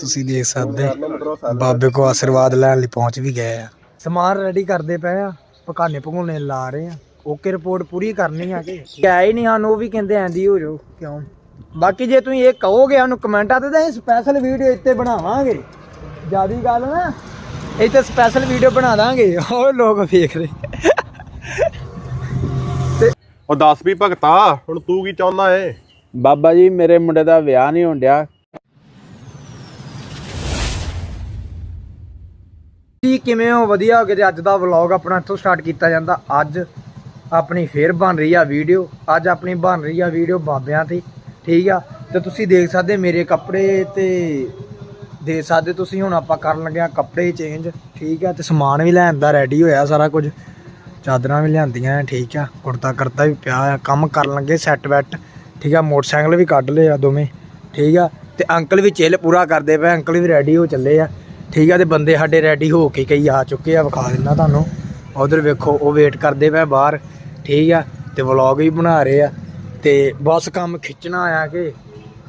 ਤੁਸੀਂ ਦੇਖ ਸਕਦੇ ਬਾਬੇ ਕੋ ਆਸ਼ੀਰਵਾਦ ਲੈਣ ਲਈ ਪਹੁੰਚ ਵੀ ਗਏ ਆ। ਸਮਾਨ ਰੈਡੀ ਕਰਦੇ ਪਏ ਆ ਪਕਾਨੇ ਪਕਾਉਣੇ ਲਾ ਰਹੇ ਆ। ਓਕੇ ਰਿਪੋਰਟ ਪੂਰੀ ਕਰਨੀ ਆ ਕਿ। ਕਿਹਾ ਹੀ ਨਹੀਂ ਸਾਨੂੰ ਉਹ ਵੀ ਕਹਿੰਦੇ ਐਂਦੀ ਹੋ ਜਾਓ ਕਿਉਂ? ਬਾਕੀ ਜੇ ਤੁਸੀਂ ਇਹ ਕਹੋਗੇ ਸਾਨੂੰ ਕਮੈਂਟਾਂ ਤੇ ਤਾਂ ਇਹ ਸਪੈਸ਼ਲ ਵੀਡੀਓ ਇੱਥੇ ਬਣਾਵਾਂਗੇ। ਜਿਆਦੀ ਗੱਲ ਨਾ ਇੱਥੇ ਸਪੈਸ਼ਲ ਵੀਡੀਓ ਬਣਾ ਦਾਂਗੇ। ਉਹ ਲੋਕ ਵੇਖ ਰਹੇ। ਉਹ ਦੱਸ ਵੀ ਭਗਤਾ ਹੁਣ ਤੂੰ ਕੀ ਚਾਹੁੰਦਾ ਏ? ਬਾਬਾ ਜੀ, ਮੇਰੇ ਮੁੰਡੇ ਦਾ ਵਿਆਹ ਨਹੀਂ ਹੋਣ ਡਿਆ। ਜੀ, ਕਿਵੇਂ ਹੋ? ਵਧੀਆ ਹੋ ਗਏ ਤੇ ਅੱਜ ਦਾ ਵਲੌਗ ਆਪਣਾ ਇੱਥੋਂ ਸਟਾਰਟ ਕੀਤਾ ਜਾਂਦਾ। ਅੱਜ ਆਪਣੀ ਫੇਰ ਬਣ ਰਹੀ ਆ ਵੀਡੀਓ ਅੱਜ ਆਪਣੀ ਬਣ ਰਹੀ ਆ ਵੀਡੀਓ ਬਾਬਿਆਂ ਤੇ। ਠੀਕ ਆ? ਤੇ ਤੁਸੀਂ ਦੇਖ ਸਕਦੇ ਮੇਰੇ ਕੱਪੜੇ ਤੇ ਦੇਖ ਸਕਦੇ ਤੁਸੀਂ ਹੁਣ ਆਪਾਂ ਕਰਨ ਲੱਗੇ ਆ ਕੱਪੜੇ ਚੇਂਜ ਠੀਕ ਆ? ਤੇ ਸਮਾਨ ਵੀ ਲੈਣ ਦਾ ਰੈਡੀ ਹੋਇਆ ਸਾਰਾ ਕੁਝ। ਚਾਦਰਾਂ ਵੀ ਲਿਆਂਦੀਆਂ, ਠੀਕ ਆ? ਕੁੜਤਾ ਕਰਤਾ ਵੀ ਪਿਆ ਆ ਕੰਮ ਕਰਨ ਲੱਗੇ ਸੈੱਟ ਵੈਟ ਠੀਕ ਆ, ਮੋਟਰਸਾਈਕਲ ਵੀ ਕੱਢ ਲਏ ਆ ਦੋਵੇਂ, ਠੀਕ ਆ, ਤੇ ਅੰਕਲ ਵੀ ਚਿੱਲ ਪੂਰਾ ਕਰਦੇ ਪਏ ਅੰਕਲ ਵੀ ਰੈਡੀ ਹੋ ਚੱਲੇ ਆ, ਠੀਕ ਆ, ਤੇ ਬੰਦੇ ਸਾਡੇ ਰੈਡੀ ਹੋ ਕੇ ਕਈ ਆ ਚੁੱਕੇ ਆ, ਵਿਖਾ ਦਿੰਦਾ ਤੁਹਾਨੂੰ। ਉਧਰ ਵੇਖੋ, ਉਹ ਵੇਟ ਕਰਦੇ ਪਏ ਬਾਹਰ, ਠੀਕ ਆ, ਤੇ ਵਲੌਗ ਵੀ ਬਣਾ ਰਹੇ ਆ, ਤੇ ਬਸ ਕੰਮ ਖਿੱਚਣਾ ਆ ਕਿ,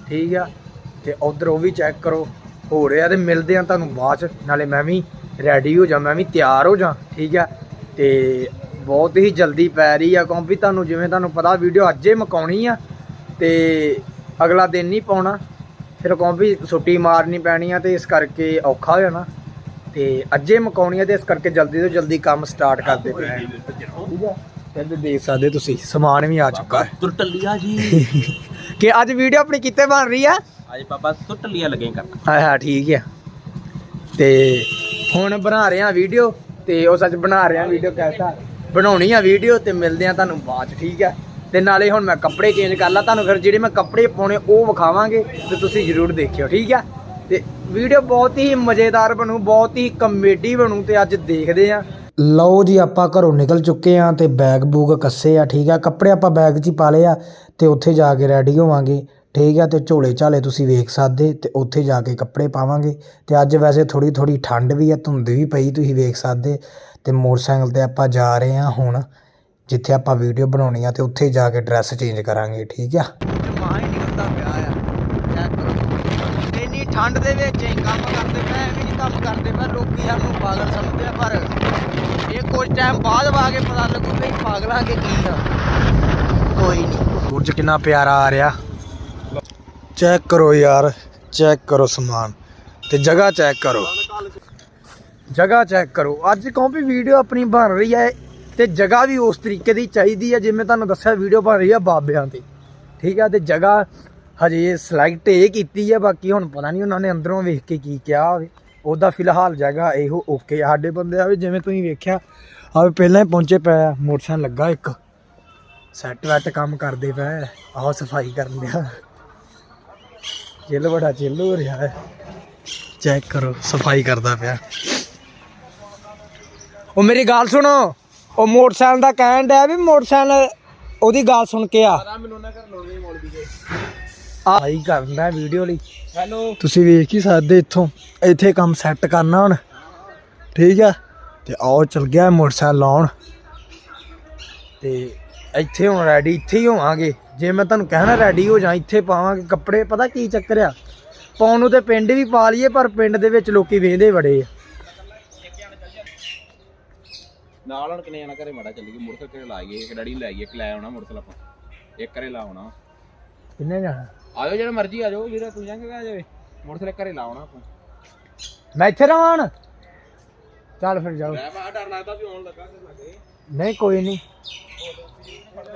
ਠੀਕ ਆ, ਤੇ ਉਧਰ ਉਹ ਵੀ ਚੈੱਕ ਕਰੋ, ਹੋ ਰਿਹਾ ਤੇ ਮਿਲਦੇ ਆ ਤੁਹਾਨੂੰ ਬਾਅਦ ਚ, ਨਾਲੇ ਮੈਂ ਵੀ ਰੈਡੀ ਹੋ ਜਾ, ਮੈਂ ਵੀ ਤਿਆਰ ਹੋ ਜਾ, ਠੀਕ ਆ, ਤੇ ਬਹੁਤ ਹੀ ਜਲਦੀ ਪੈ ਰਹੀ ਆ ਕਿਉਂਕਿ ਤੁਹਾਨੂੰ ਜਿਵੇਂ ਤੁਹਾਨੂੰ ਪਤਾ ਵੀਡੀਓ ਅੱਜੇ ਮਕਾਉਣੀ ਆ ਤੇ ਅਗਲਾ ਦਿਨ ਨਹੀਂ ਪਾਉਣਾ। ਫਿਰ ਕਿਉਂਕਿ ਛੁੱਟੀ ਮਾਰਨੀ ਪੈਣੀ ਆ ਤੇ ਇਸ ਕਰਕੇ ਔਖਾ ਹੋ ਜਾਣਾ ਤੇ ਅੱਜੇ ਮਕਾਉਣੀ ਆ ਤੇ ਇਸ ਕਰਕੇ ਜਲਦੀ ਤੋਂ ਜਲਦੀ ਕੰਮ ਸਟਾਰਟ ਕਰਦੇ ਪਏ ਆ। ਠੀਕ ਆ? ਤੇ ਦੇਖ ਸਕਦੇ ਤੁਸੀਂ ਸਮਾਨ ਵੀ ਆ ਚੁੱਕਾ ਹੈ। ਤੁਰ ਟੱਲੀਆਂ ਜੀ। ਕਿ ਅੱਜ ਵੀਡੀਓ ਆਪਣੀ ਕਿੱਥੇ ਬਣ ਰਹੀ ਆ? ਅੱਜ ਬਾਬਾ ਤੁਰ ਟੱਲੀਆਂ ਲੱਗੇ ਕਰਨਾ ਹਾਂ ਹਾਂ ਠੀਕ ਆ। ਤੇ ਹੁਣ ਬਣਾ ਰਹੇ ਆ ਵੀਡੀਓ ਤੇ ਉਹ ਸੱਚ ਬਣਾ ਰਹੇ ਆ ਵੀਡੀਓ ਕਹਿਤਾ ਬਣਾਉਣੀ ਆ ਵੀਡੀਓ ਤੇ ਮਿਲਦੇ ਆ ਤੁਹਾਨੂੰ ਬਾਅਦ ਠੀਕ ਆ? ਤੇ ਨਾਲੇ ਹੁਣ ਮੈਂ ਕੱਪੜੇ ਚੇਂਜ ਕਰ ਲਾ, ਤੁਹਾਨੂੰ ਫਿਰ ਜਿਹੜੇ ਮੈਂ ਕੱਪੜੇ ਪਾਉਣੇ ਉਹ ਵਿਖਾਵਾਂਗੇ ਤੇ ਤੁਸੀਂ ਜਰੂਰ ਦੇਖਿਓ, ਠੀਕ ਆ? ਤੇ ਵੀਡੀਓ ਬਹੁਤ ਹੀ ਮਜ਼ੇਦਾਰ ਬਣੂ, ਬਹੁਤ ਹੀ ਕਮੇਡੀ ਬਣੂ ਤੇ ਅੱਜ ਦੇਖਦੇ ਆ। ਲਓ ਜੀ, ਆਪਾਂ ਘਰੋਂ ਨਿਕਲ ਚੁੱਕੇ ਆ ਤੇ ਬੈਗ ਬੂਗ ਕੱਸੇ ਆ, ਠੀਕ ਆ? ਕੱਪੜੇ ਆਪਾਂ ਬੈਗ 'ਚ ਹੀ ਪਾ ਲਏ ਆ ਤੇ ਉੱਥੇ ਜਾ ਕੇ ਰੈਡੀ ਹੋਵਾਂਗੇ, ਠੀਕ ਆ? ਤੇ ਝੋਲੇ ਝਾਲੇ ਤੁਸੀਂ ਵੇਖ ਸਕਦੇ ਤੇ ਉੱਥੇ ਜਾ ਕੇ ਕੱਪੜੇ ਪਾਵਾਂਗੇ। ਤੇ ਅੱਜ ਵੈਸੇ ਥੋੜੀ ਥੋੜੀ ਠੰਡ ਵੀ ਆ, ਧੁੰਦ ਵੀ ਪਈ, ਤੁਸੀਂ ਵੇਖ ਸਕਦੇ ਤੇ ਮੋਟਰਸਾਈਕਲ ਤੇ ਆਪਾਂ ਜਾ ਰਹੇ ਆ ਹੁਣ। ਜਿੱਥੇ ਆਪਾਂ ਵੀਡੀਓ ਬਣਾਉਣੀ ਆ ਤੇ ਉੱਥੇ ਜਾ ਕੇ ਡਰੈਸ ਚੇਂਜ ਕਰਾਂਗੇ, ਠੀਕ ਆ? ਮਾਂ ਹੀ ਨਿਕਲਦਾ ਪਿਆ ਆ। ਚੈੱਕ ਕਰੋ। ਇੰਨੀ ਠੰਡ ਦੇ ਵਿੱਚ ਹੀ ਕੰਮ ਕਰਦੇ ਪਏ ਐਵੇਂ ਨਹੀਂ ਕੰਮ ਕਰਦੇ ਪਏ, ਲੋਕੀ ਸਾਨੂੰ ਪਾਗਲ ਸਮਝਦੇ ਆ, ਪਰ ਇਹ ਕੁਝ ਟਾਈਮ ਬਾਅਦ ਵਾ ਕੇ ਪਤਾ ਲੱਗੂ ਵੀ ਪਾਗਲਾਂ ਕੇ ਕੀ ਆ। ਕੋਈ ਨਹੀਂ। ਬੁਰਜ ਕਿੰਨਾ ਪਿਆਰਾ ਆ ਰਿਹਾ। ਚੈੱਕ ਕਰੋ ਯਾਰ, ਚੈੱਕ ਕਰੋ ਸਮਾਨ। ਤੇ ਜਗ੍ਹਾ ਚੈੱਕ ਕਰੋ। ਜਗ੍ਹਾ ਚੈੱਕ ਕਰੋ। ਅੱਜ ਕਹੋ ਵੀ ਵੀਡੀਓ ਆਪਣੀ ਬਣ ਰਹੀ ਹੈ ਤੇ ਜਗ੍ਹਾ ਵੀ ਉਸ ਤਰੀਕੇ ਦੀ ਚਾਹੀਦੀ ਹੈ, ਜਿਵੇਂ ਤੁਹਾਨੂੰ ਦੱਸਿਆ ਵੀਡੀਓ ਬਣ ਰਹੀ ਹੈ ਬਾਬਿਆਂ ਤੇ। ਠੀਕ ਆ, ਤੇ ਜਗ੍ਹਾ ਹਜੇ ਸਿਲੈਕਟ ਇਹ ਕੀਤੀ ਹੈ ਬਾਕੀ ਹੁਣ ਪਤਾ ਨਹੀਂ ਉਹਨਾਂ ਨੇ ਅੰਦਰੋਂ ਵੇਖ ਕੇ ਕੀ ਕਿਹਾ ਹੋਵੇ। ਉਹਦਾ ਫਿਲਹਾਲ ਜਗ੍ਹਾ ਇਹੋ ਓਕੇ ਸਾਡੇ ਬੰਦੇ ਆਵੇ ਜਿਵੇਂ ਤੁਸੀਂ ਵੇਖਿਆ ਆਵੇ ਪਹਿਲਾਂ ਹੀ ਪਹੁੰਚੇ ਪਏ ਮੋਟਰਸਾਈਕਲ ਲੱਗਾ ਇੱਕ। ਸੈੱਟ ਵੈਟ ਕੰਮ ਕਰਦੇ ਪਏ ਆਹ ਸਫ਼ਾਈ ਕਰਨ ਦਿਆ। ਚਿੱਲ ਬੜਾ ਚਿੱਲ ਹੋ ਰਿਹਾ ਹੈ। ਚੈੱਕ ਕਰੋ, ਸਫ਼ਾਈ ਕਰਦਾ ਪਿਆ। ਉਹ ਮੇਰੀ ਗੱਲ ਸੁਣੋ। ਉਹ ਮੋਟਰਸਾਈਕਲ ਦਾ ਕਹਿਣ ਡਿਆ ਵੀ ਮੋਟਰਸਾਈਕਲ ਉਹਦੀ ਗੱਲ ਸੁਣ ਕੇ ਆ। ਮੈਨੂੰ ਨਾ ਕਰ ਲੋਣੀ ਮੋੜ ਵੀ ਆਈ ਕਰਦਾ ਵੀਡੀਓ ਲਈ। ਹੈਲੋ। ਤੁਸੀਂ ਵੇਖ ਹੀ ਸਕਦੇ ਇੱਥੋਂ। ਇੱਥੇ ਕੰਮ ਸੈੱਟ ਕਰਨਾ ਹੁਣ। ਠੀਕ ਆ? ਤੇ ਆਓ ਚਲ ਗਿਆ ਮੋਟਰਸਾਈਕਲ ਲਾਉਣ। ਤੇ ਇੱਥੇ ਹੁਣ ਰੈਡੀ ਇੱਥੇ ਹੀ ਹੋਵਾਂਗੇ। ਜੇ ਮੈਂ ਤੁਹਾਨੂੰ ਕਹਿਣਾ ਰੈਡੀ ਹੋ ਜਾ ਇੱਥੇ ਪਾਵਾਂਗੇ ਕੱਪੜੇ ਪਤਾ ਕੀ ਚੱਕਰ ਆ? ਪਾਉਣ ਨੂੰ ਤੇ ਪਿੰਡ ਵੀ ਪਾ ਲਈਏ ਪਰ ਪਿੰਡ ਦੇ ਵਿੱਚ ਲੋਕੀ ਵੇਂਦੇ ਬੜੇ ਆ। ਨਾਲ ਹਣ ਕਿਨੇ ਜਾਣਾ ਘਰੇ ਮਾੜਾ ਚੱਲੀਏ ਮੋਟਰਸਾਈਕਲ ਤੇ ਲਾਈਏ ਇੱਕ ਡੈਡੀ ਨੂੰ ਲੈ ਆਈਏ ਇੱਕ ਲੈ ਆਉਣਾ ਮੋਟਰਸਾਈਕਲ ਆਪਾਂ। ਇੱਕ ਘਰੇ ਲਾਉਣਾ ਕਿੰਨੇ ਜਾਣਾ? ਆਜੋ ਜਿਹੜਾ ਮਰਜ਼ੀ ਆਜੋ ਵੀਰੇ ਤੂੰ ਜਾਂਗੇ ਆ ਜਾਵੇ? ਮੋਟਰਸਾਈਕਲ ਘਰੇ ਲਾਉਣਾ ਆਪਾਂ। ਮੈਂ ਇੱਥੇ ਰਵਾਂ ਹੁਣ? ਚੱਲ ਫਿਰ ਜਾਓ। ਮੈਂ ਬਾ ਡਰ ਲੱਗਦਾ ਵੀ ਆਉਣ ਲੱਗਾ ਤੇ ਲੱਗੇ ਨਹੀਂ ਕੋਈ ਨਹੀਂ।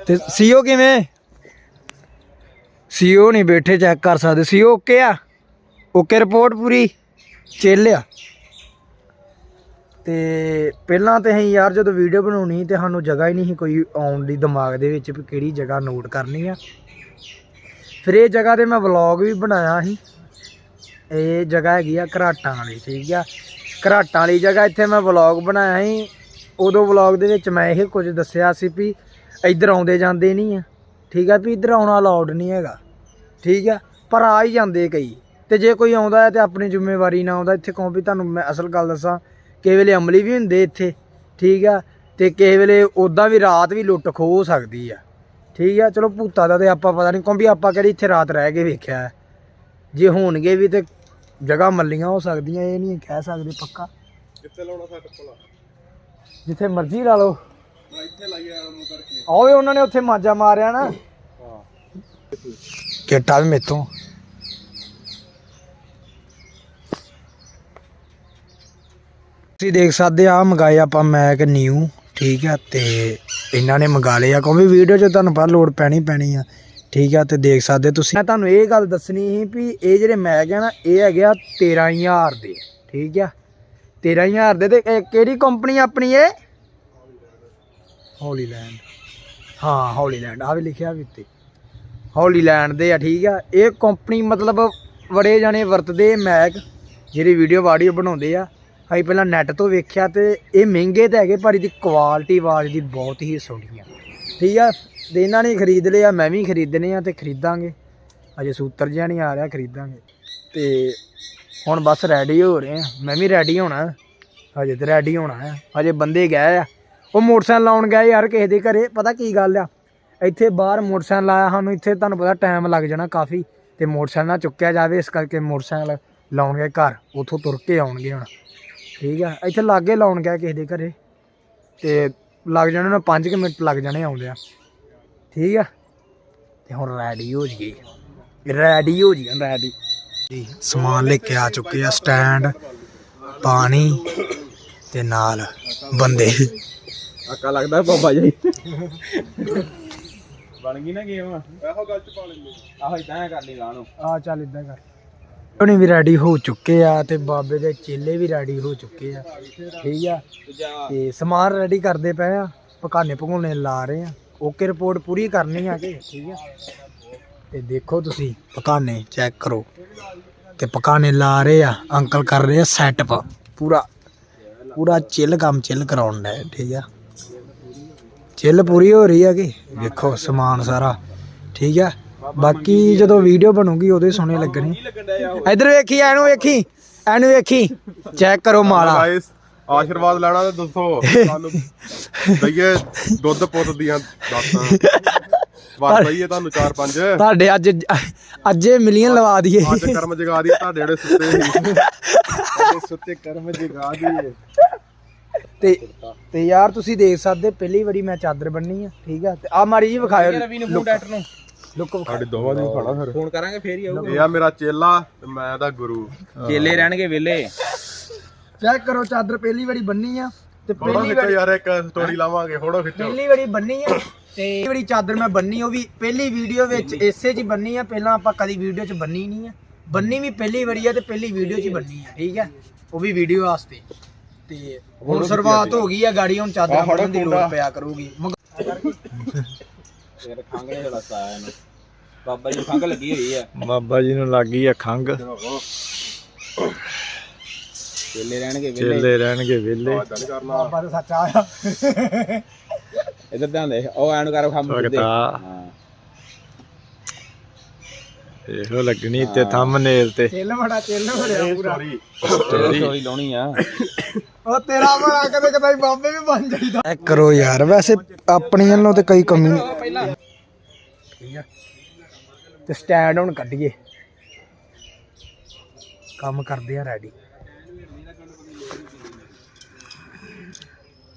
ਤੇ ਸੀਓ ਕਿਵੇਂ? ਸੀਓ ਨਹੀਂ ਬੈਠੇ ਚੈੱਕ ਕਰ ਸਕਦੇ। ਸੀਓ ਓਕੇ ਆ? ਓਕੇ ਰਿਪੋਰਟ ਪੂਰੀ? ਚਿੱਲ ਆ। ਤੇ ਪਹਿਲਾਂ ਤੇ ਅਸੀਂ ਯਾਰ ਜਦੋਂ ਵੀਡੀਓ ਬਣਾਉਣੀ ਤੇ ਸਾਨੂੰ ਜਗ੍ਹਾ ਹੀ ਨਹੀਂ ਸੀ ਕੋਈ ਆਉਣ ਦੀ ਦਿਮਾਗ ਦੇ ਵਿੱਚ ਵੀ ਕਿਹੜੀ ਜਗ੍ਹਾ ਨੋਟ ਕਰਨੀ ਆ। ਫਿਰ ਇਹ ਜਗ੍ਹਾ ਤੇ ਮੈਂ ਵਲੌਗ ਵੀ ਬਣਾਇਆ ਸੀ। ਇਹ ਜਗ੍ਹਾ ਹੈਗੀ ਆ ਘਰਾਟਾਂ ਵਾਲੀ, ਠੀਕ ਆ? ਘਰਾਟਾਂ ਵਾਲੀ ਜਗ੍ਹਾ ਇੱਥੇ ਮੈਂ ਵਲੌਗ ਬਣਾਇਆ ਸੀ। ਉਦੋਂ ਵਲੌਗ ਦੇ ਵਿੱਚ ਮੈਂ ਇਹ ਕੁਝ ਦੱਸਿਆ ਸੀ ਵੀ ਇੱਧਰ ਆਉਂਦੇ ਜਾਂਦੇ ਨਹੀਂ ਆ। ਠੀਕ ਆ ਵੀ ਇੱਧਰ ਆਉਣਾ ਅਲਾਉਡ ਨਹੀਂ ਹੈਗਾ। ਠੀਕ ਆ? ਪਰ ਆ ਹੀ ਜਾਂਦੇ ਕਈ। ਤੇ ਜੇ ਕੋਈ ਆਉਂਦਾ ਹੈ ਤੇ ਆਪਣੀ ਜ਼ਿੰਮੇਵਾਰੀ ਨਾ ਆਉਂਦਾ, ਇੱਥੇ ਕਹੋ ਵੀ ਤੁਹਾਨੂੰ ਮੈਂ ਅਸਲ ਗੱਲ ਦੱਸਾਂ ਕਿਸੇ ਵੇਲੇ ਅਮਲੀ ਵੀ ਹੁੰਦੇ ਇੱਥੇ ਠੀਕ ਆ ਤੇ ਕਿਸੇ ਵੇਲੇ ਉਦਾਂ ਵੀ ਰਾਤ ਵੀ ਲੁੱਟ ਖੋਹ ਹੋ ਸਕਦੀ ਆ। ਠੀਕ ਆ ਚਲੋ ਭੂਤਾ ਦਾ ਤੇ ਆਪਾਂ ਪਤਾ ਨਹੀਂ ਕਿਉਂਕਿ ਆਪਾਂ ਕਿਹੜੀ ਇੱਥੇ ਰਾਤ ਰਹਿ ਕੇ ਵੇਖਿਆ। ਜੇ ਹੋਣਗੇ ਵੀ ਤੇ ਜਗ੍ਹਾ ਮੱਲੀਆਂ ਹੋ ਸਕਦੀਆਂ ਇਹ ਨਹੀਂ ਕਹਿ ਸਕਦੇ ਪੱਕਾ। ਕਿੱਥੇ ਲਾਉਣਾ ਸੈੱਟ ਭਲਾ। ਜਿੱਥੇ ਮਰਜ਼ੀ ਲਾ ਲਓ। ਇੱਥੇ ਲਾਈਏ ਮੂੰਹ ਕਰਕੇ। ਓਏ ਉਹਨਾਂ ਨੇ ਉੱਥੇ ਮਾਜਾ ਮਾਰਿਆ ਨਾ। ਹਾਂ। ਕਿੱਟਾ ਵੀ ਮੇਤੋਂ। ਤੁਸੀਂ ਦੇਖ ਸਕਦੇ ਆ ਮੰਗਾਏ ਆਪਾਂ ਮੈਕ ਨਿਊ ਠੀਕ ਆ, ਤੇ ਇਹਨਾਂ ਨੇ ਮੰਗਾ ਲਏ ਆ, ਕਿਉਂਕਿ ਵੀਡੀਓ 'ਚ ਤੁਹਾਨੂੰ ਪਰ ਲੋਡ ਪੈਣੀ ਪੈਣੀ ਆ, ਠੀਕ ਆ, ਤੇ ਦੇਖ ਸਕਦੇ ਤੁਸੀਂ। ਮੈਂ ਤੁਹਾਨੂੰ ਇਹ ਗੱਲ ਦੱਸਣੀ ਸੀ ਵੀ ਇਹ ਜਿਹੜੇ ਮੈਗ ਆ ਨਾ, ਇਹ ਹੈਗੇ ਆ 13000 ਦੇ, ਠੀਕ ਆ। 13000 ਦੇ ਤੇ ਇਹ ਕਿਹੜੀ ਕੰਪਨੀ ਆਪਣੀ ਇਹ? ਹੌਲੀਲੈਂਡ ਹਾਂ ਹੌਲੀਲੈਂਡ ਆ ਵੀ ਲਿਖਿਆ ਵੀ ਉੱਤੇ। ਹੌਲੀਲੈਂਡ ਦੇ ਆ, ਠੀਕ ਆ। ਇਹ ਕੰਪਨੀ ਮਤਲਬ ਬੜੇ ਜਾਣੇ ਵਰਤਦੇ ਮੈਗ ਜਿਹੜੀ ਵੀਡੀਓ ਵਾਡੀਓ ਬਣਾਉਂਦੇ ਆ। ਅਸੀਂ ਪਹਿਲਾਂ ਨੈਟ ਤੋਂ ਵੇਖਿਆ ਤੇ ਇਹ ਮਹਿੰਗੇ ਤਾਂ ਹੈਗੇ, ਪਰ ਇਹਦੀ ਕੁਆਲਿਟੀ ਆਵਾਜ਼ ਦੀ ਬਹੁਤ ਹੀ ਸੋਹਣੀ ਆ। ਠੀਕ ਆ? ਤੇ ਇਹਨਾਂ ਨੇ ਖਰੀਦ ਲਿਆ ਮੈਂ ਵੀ ਖਰੀਦਣੇ ਆ ਤੇ ਖਰੀਦਾਂਗੇ। ਅਜੇ ਸੂਤਰ ਜਿਹਾ ਨਹੀਂ ਆ ਰਿਹਾ, ਖਰੀਦਾਂਗੇ। ਤੇ ਹੁਣ ਬਸ ਰੈਡੀ ਹੋ ਰਹੇ ਆ। ਮੈਂ ਵੀ ਰੈਡੀ ਹੋਣਾ। ਹਜੇ ਤੇ ਰੈਡੀ ਹੋਣਾ ਆ। ਹਜੇ ਬੰਦੇ ਗਏ ਆ। ਉਹ ਮੋਟਰਸਾਈਕਲ ਲਾਉਣ ਗਏ ਯਾਰ ਕਿਸੇ ਦੇ ਘਰੇ, ਪਤਾ ਕੀ ਗੱਲ ਆ? ਇੱਥੇ ਬਾਹਰ ਮੋਟਰਸਾਈਕਲ ਲਾਇਆ ਸਾਨੂੰ, ਇੱਥੇ ਤੁਹਾਨੂੰ ਪਤਾ ਟਾਈਮ ਲੱਗ ਜਾਣਾ ਕਾਫੀ। ਤੇ ਮੋਟਰਸਾਈਕਲ ਨਾ ਚੁੱਕਿਆ ਜਾਵੇ, ਇਸ ਕਰਕੇ ਮੋਟਰਸਾਈਕਲ ਲਾਉਣਗੇ ਘਰ। ਉਥੋਂ ਤੁਰ ਕੇ ਆਉਣਗੇ ਹੁਣ। ਠੀਕ ਆ ਇੱਥੇ ਲਾਗੇ ਲਾਉਣ ਗਿਆ ਕਿਸੇ ਦੇ ਘਰੇ। ਤੇ ਲੱਗ ਜਾਣੇ ਨੇ 5 ਮਿੰਟ ਲੱਗ ਜਾਣੇ ਆਉਂਦਿਆਂ ਠੀਕ ਆ? ਤੇ ਹੁਣ ਰੈਡੀ ਹੋ ਜੀਏ ਰੈਡੀ ਹੋ ਜੀਏ ਰੈਡੀ ਜੀ ਸਮਾਨ ਲੈ ਕੇ ਆ ਚੁੱਕੇ ਆ ਸਟੈਂਡ ਪਾਣੀ ਤੇ ਨਾਲ ਬੰਦੇ। ਅੱਕਾ ਲੱਗਦਾ ਬਾਬਾ ਜੀ। ਬਣ ਗਈ ਨਾ ਗੇਮ ਇਹੋ ਗੱਲ ਚ ਪਾ ਲੈਂਦੇ। ਆਹੋ ਇਦਾਂ ਕਰ ਲਈ ਗਾਣੋ ਆ ਚੱਲ ਇਦਾਂ ਕਰ। ਉਹਨੇ ਵੀ ਰੈਡੀ ਹੋ ਚੁੱਕੇ ਆ ਤੇ ਬਾਬੇ ਦੇ ਚੇਲੇ ਵੀ ਰੈਡੀ ਹੋ ਚੁੱਕੇ ਆ। ਠੀਕ ਆ? ਤੇ ਸਮਾਨ ਰੈਡੀ ਕਰਦੇ ਪਏ ਆ। ਪਕਾਨੇ ਪਕਾਉਣੇ ਲਾ ਰਹੇ ਆ। ਓਕੇ ਰਿਪੋਰਟ ਪੂਰੀ ਕਰਨੀ ਆ ਕਿ, ਠੀਕ ਆ? ਤੇ ਦੇਖੋ ਤੁਸੀਂ, ਪਕਾਨੇ ਚੈੱਕ ਕਰੋ। ਤੇ ਪਕਾਨੇ ਲਾ ਰਹੇ ਆ। ਅੰਕਲ ਕਰ ਰਹੇ ਆ ਸੈਟਅਪ ਪੂਰਾ ਪੂਰਾ ਚਿੱਲ ਕੰਮ ਚਿੱਲ ਕਰਾਉਣ ਦਾ ਠੀਕ ਆ? ਚਿੱਲ ਪੂਰੀ ਹੋ ਰਹੀ ਆ ਕਿ? ਵੇਖੋ ਸਮਾਨ ਸਾਰਾ, ਠੀਕ ਆ? ਬਾਕੀ ਜਦੋਂ ਵੀਡੀਓ ਬਣੂਗੀ ਉਹਦੇ ਸੋਹਣੇ ਲੱਗਣੇ। ਇੱਧਰ ਵੇਖੀ ਐਨੂੰ ਵੇਖੀ ਐਨੂੰ ਵੇਖੀ। ਚੈੱਕ ਕਰੋ ਮਾਲਾ। ਗਾਇਸ ਆਸ਼ੀਰਵਾਦ ਲੈਣਾ ਤੇ ਦੱਸੋ। ਸਾਨੂੰ ਦਈਏ ਦੁੱਧ ਪੁੱਤ ਦੀਆਂ ਦਾਤਾਂ। ਵਾਰ ਦਈਏ ਤੁਹਾਨੂੰ ਚਾਰ ਪੰਜ। ਤੁਹਾਡੇ ਅੱਜ ਅੱਜੇ ਮਿਲੀਅਨ ਲਵਾ ਦਈਏ। ਅੱਜ ਕਰਮ ਜਗਾ ਦੀ ਤੁਹਾਡੇ ਜਿਹੜੇ ਸੁੱਤੇ ਸੀ। ਸਾਡੇ ਸੁੱਤੇ ਕਰਮ ਜਗਾ ਦੀ ਤੇ ਤੇ ਯਾਰ ਤੁਸੀਂ ਦੇਖ ਸਕਦੇ ਪਹਿਲੀ ਵਾਰੀ ਮੈਂ ਚਾਦਰ ਬੰਨੀ ਆ ਠੀਕ ਆ? ਤੇ ਆ ਮਾਰੀ ਜੀ ਵਿਖਾਇਓ। ਰਵੀ ਨੂੰ ਫੋਨ ਡਾਕਟਰ ਨੂੰ। ਲੁੱਕ ਵਿਖਾ। ਸਾਡੇ ਦੋਵਾਂ ਦੀ ਖਾਣਾ ਫਿਰ। ਫੋਨ ਕਰਾਂਗੇ ਫੇਰ ਹੀ ਆਊਗਾ। ਇਹ ਆ ਮੇਰਾ ਚੇਲਾ ਤੇ ਮੈਂ ਦਾ ਗੁਰੂ। ਕੇਲੇ ਰਹਿਣਗੇ ਵਿਲੇ ਚੈੱਕ ਕਰੋ ਚਾਦਰ ਪਹਿਲੀ ਵਾਰੀ ਬੰਨੀ ਆ ਤੇ ਫੋਟੋ ਪਹਿਲੀ ਖਿੱਚੋ ਵਾਰੀ ਯਾਰ ਇੱਕ ਸਟੋਰੀ ਲਾਵਾਂਗੇ ਫੋਟੋ ਖਿੱਚੋ। ਪਹਿਲੀ ਵਾਰੀ ਬੰਨੀ ਆ ਤੇ ਪਹਿਲੀ ਵਾਰੀ ਚਾਦਰ ਮੈਂ ਬੰਨੀ ਉਹ ਵੀ ਪਹਿਲੀ ਵੀਡੀਓ ਵਿੱਚ ਇਸੇ 'ਚ ਹੀ ਬੰਨੀ ਆ ਪਹਿਲਾਂ ਆਪਾਂ ਕਦੀ ਵੀਡੀਓ 'ਚ ਬੰਨੀ ਨਹੀਂ ਆ। ਬੰਨੀ ਵੀ ਪਹਿਲੀ ਵਾਰੀ ਆ ਤੇ ਪਹਿਲੀ ਵੀਡੀਓ 'ਚ ਹੀ ਬੰਨੀ ਆ ਠੀਕ ਆ? ਉਹ ਵੀ ਵੀਡੀਓ ਵਾਸਤੇ। ਤੇ ਹੁਣ ਸ਼ੁਰੂਆਤ ਹੋ ਗਈ ਆ ਗਾੜੀ ਹੁਣ ਚਾਦਰ ਬੰਨਣ ਦੀ ਲੋੜ ਪਿਆ ਕਰੂਗੀ। ਫੇਰ ਖੰਗ ਨੇ ਜਲਸਾ ਆਇਆ ਇਹਨੂੰ। ਬਾਬਾ ਜੀ ਨੂੰ ਖੰਗ ਲੱਗੀ ਹੋਈ ਆ। ਬਾਬਾ ਜੀ ਨੂੰ ਲੱਗ ਗਈ ਆ ਖੰਗ ਕੇਲੇ ਰਹਿਣਗੇ ਵਿਲੇ ਰਹਿਣਗੇ ਏਦਾਂ ਨੀ ਕਰਨਾ। ਬਾਬਾ ਦਾ ਸੱਚ ਆਇਆ। ਇਧਰ ਧਿਆਨ ਦੇ ਉਹ ਐਨ ਕਰ ਖੰਗ ਦੇ। ਭਗਤਾ। ਹਾਂ। ਇਹੋ ਲੱਗਣੀ ਤੇ ਥੰਬਨੇਲ ਤੇ। ਚੱਲ ਬੜਾ ਚੱਲ ਭਰਿਆ ਪੂਰਾ। ਸਟੋਰੀ ਸਟੋਰੀ ਲਾਉਣੀ ਆ। ਉਹ ਤੇਰਾ ਬੜਾ ਕਦੇ ਕਦੇ ਬਾਬੇ ਵੀ ਬਣ ਜਾਈਦਾ। ਐ ਕਰੋ ਯਾਰ ਵੈਸੇ ਆਪਣੀ ਵੱਲੋਂ ਤੇ ਕਈ ਕਮੀ ਠੀਕ ਆ। ਤੇ ਸਟੈਂਡ ਹੁਣ ਕੱਢੀਏ। ਕੰਮ ਕਰਦੇ ਆ ਰੈਡੀ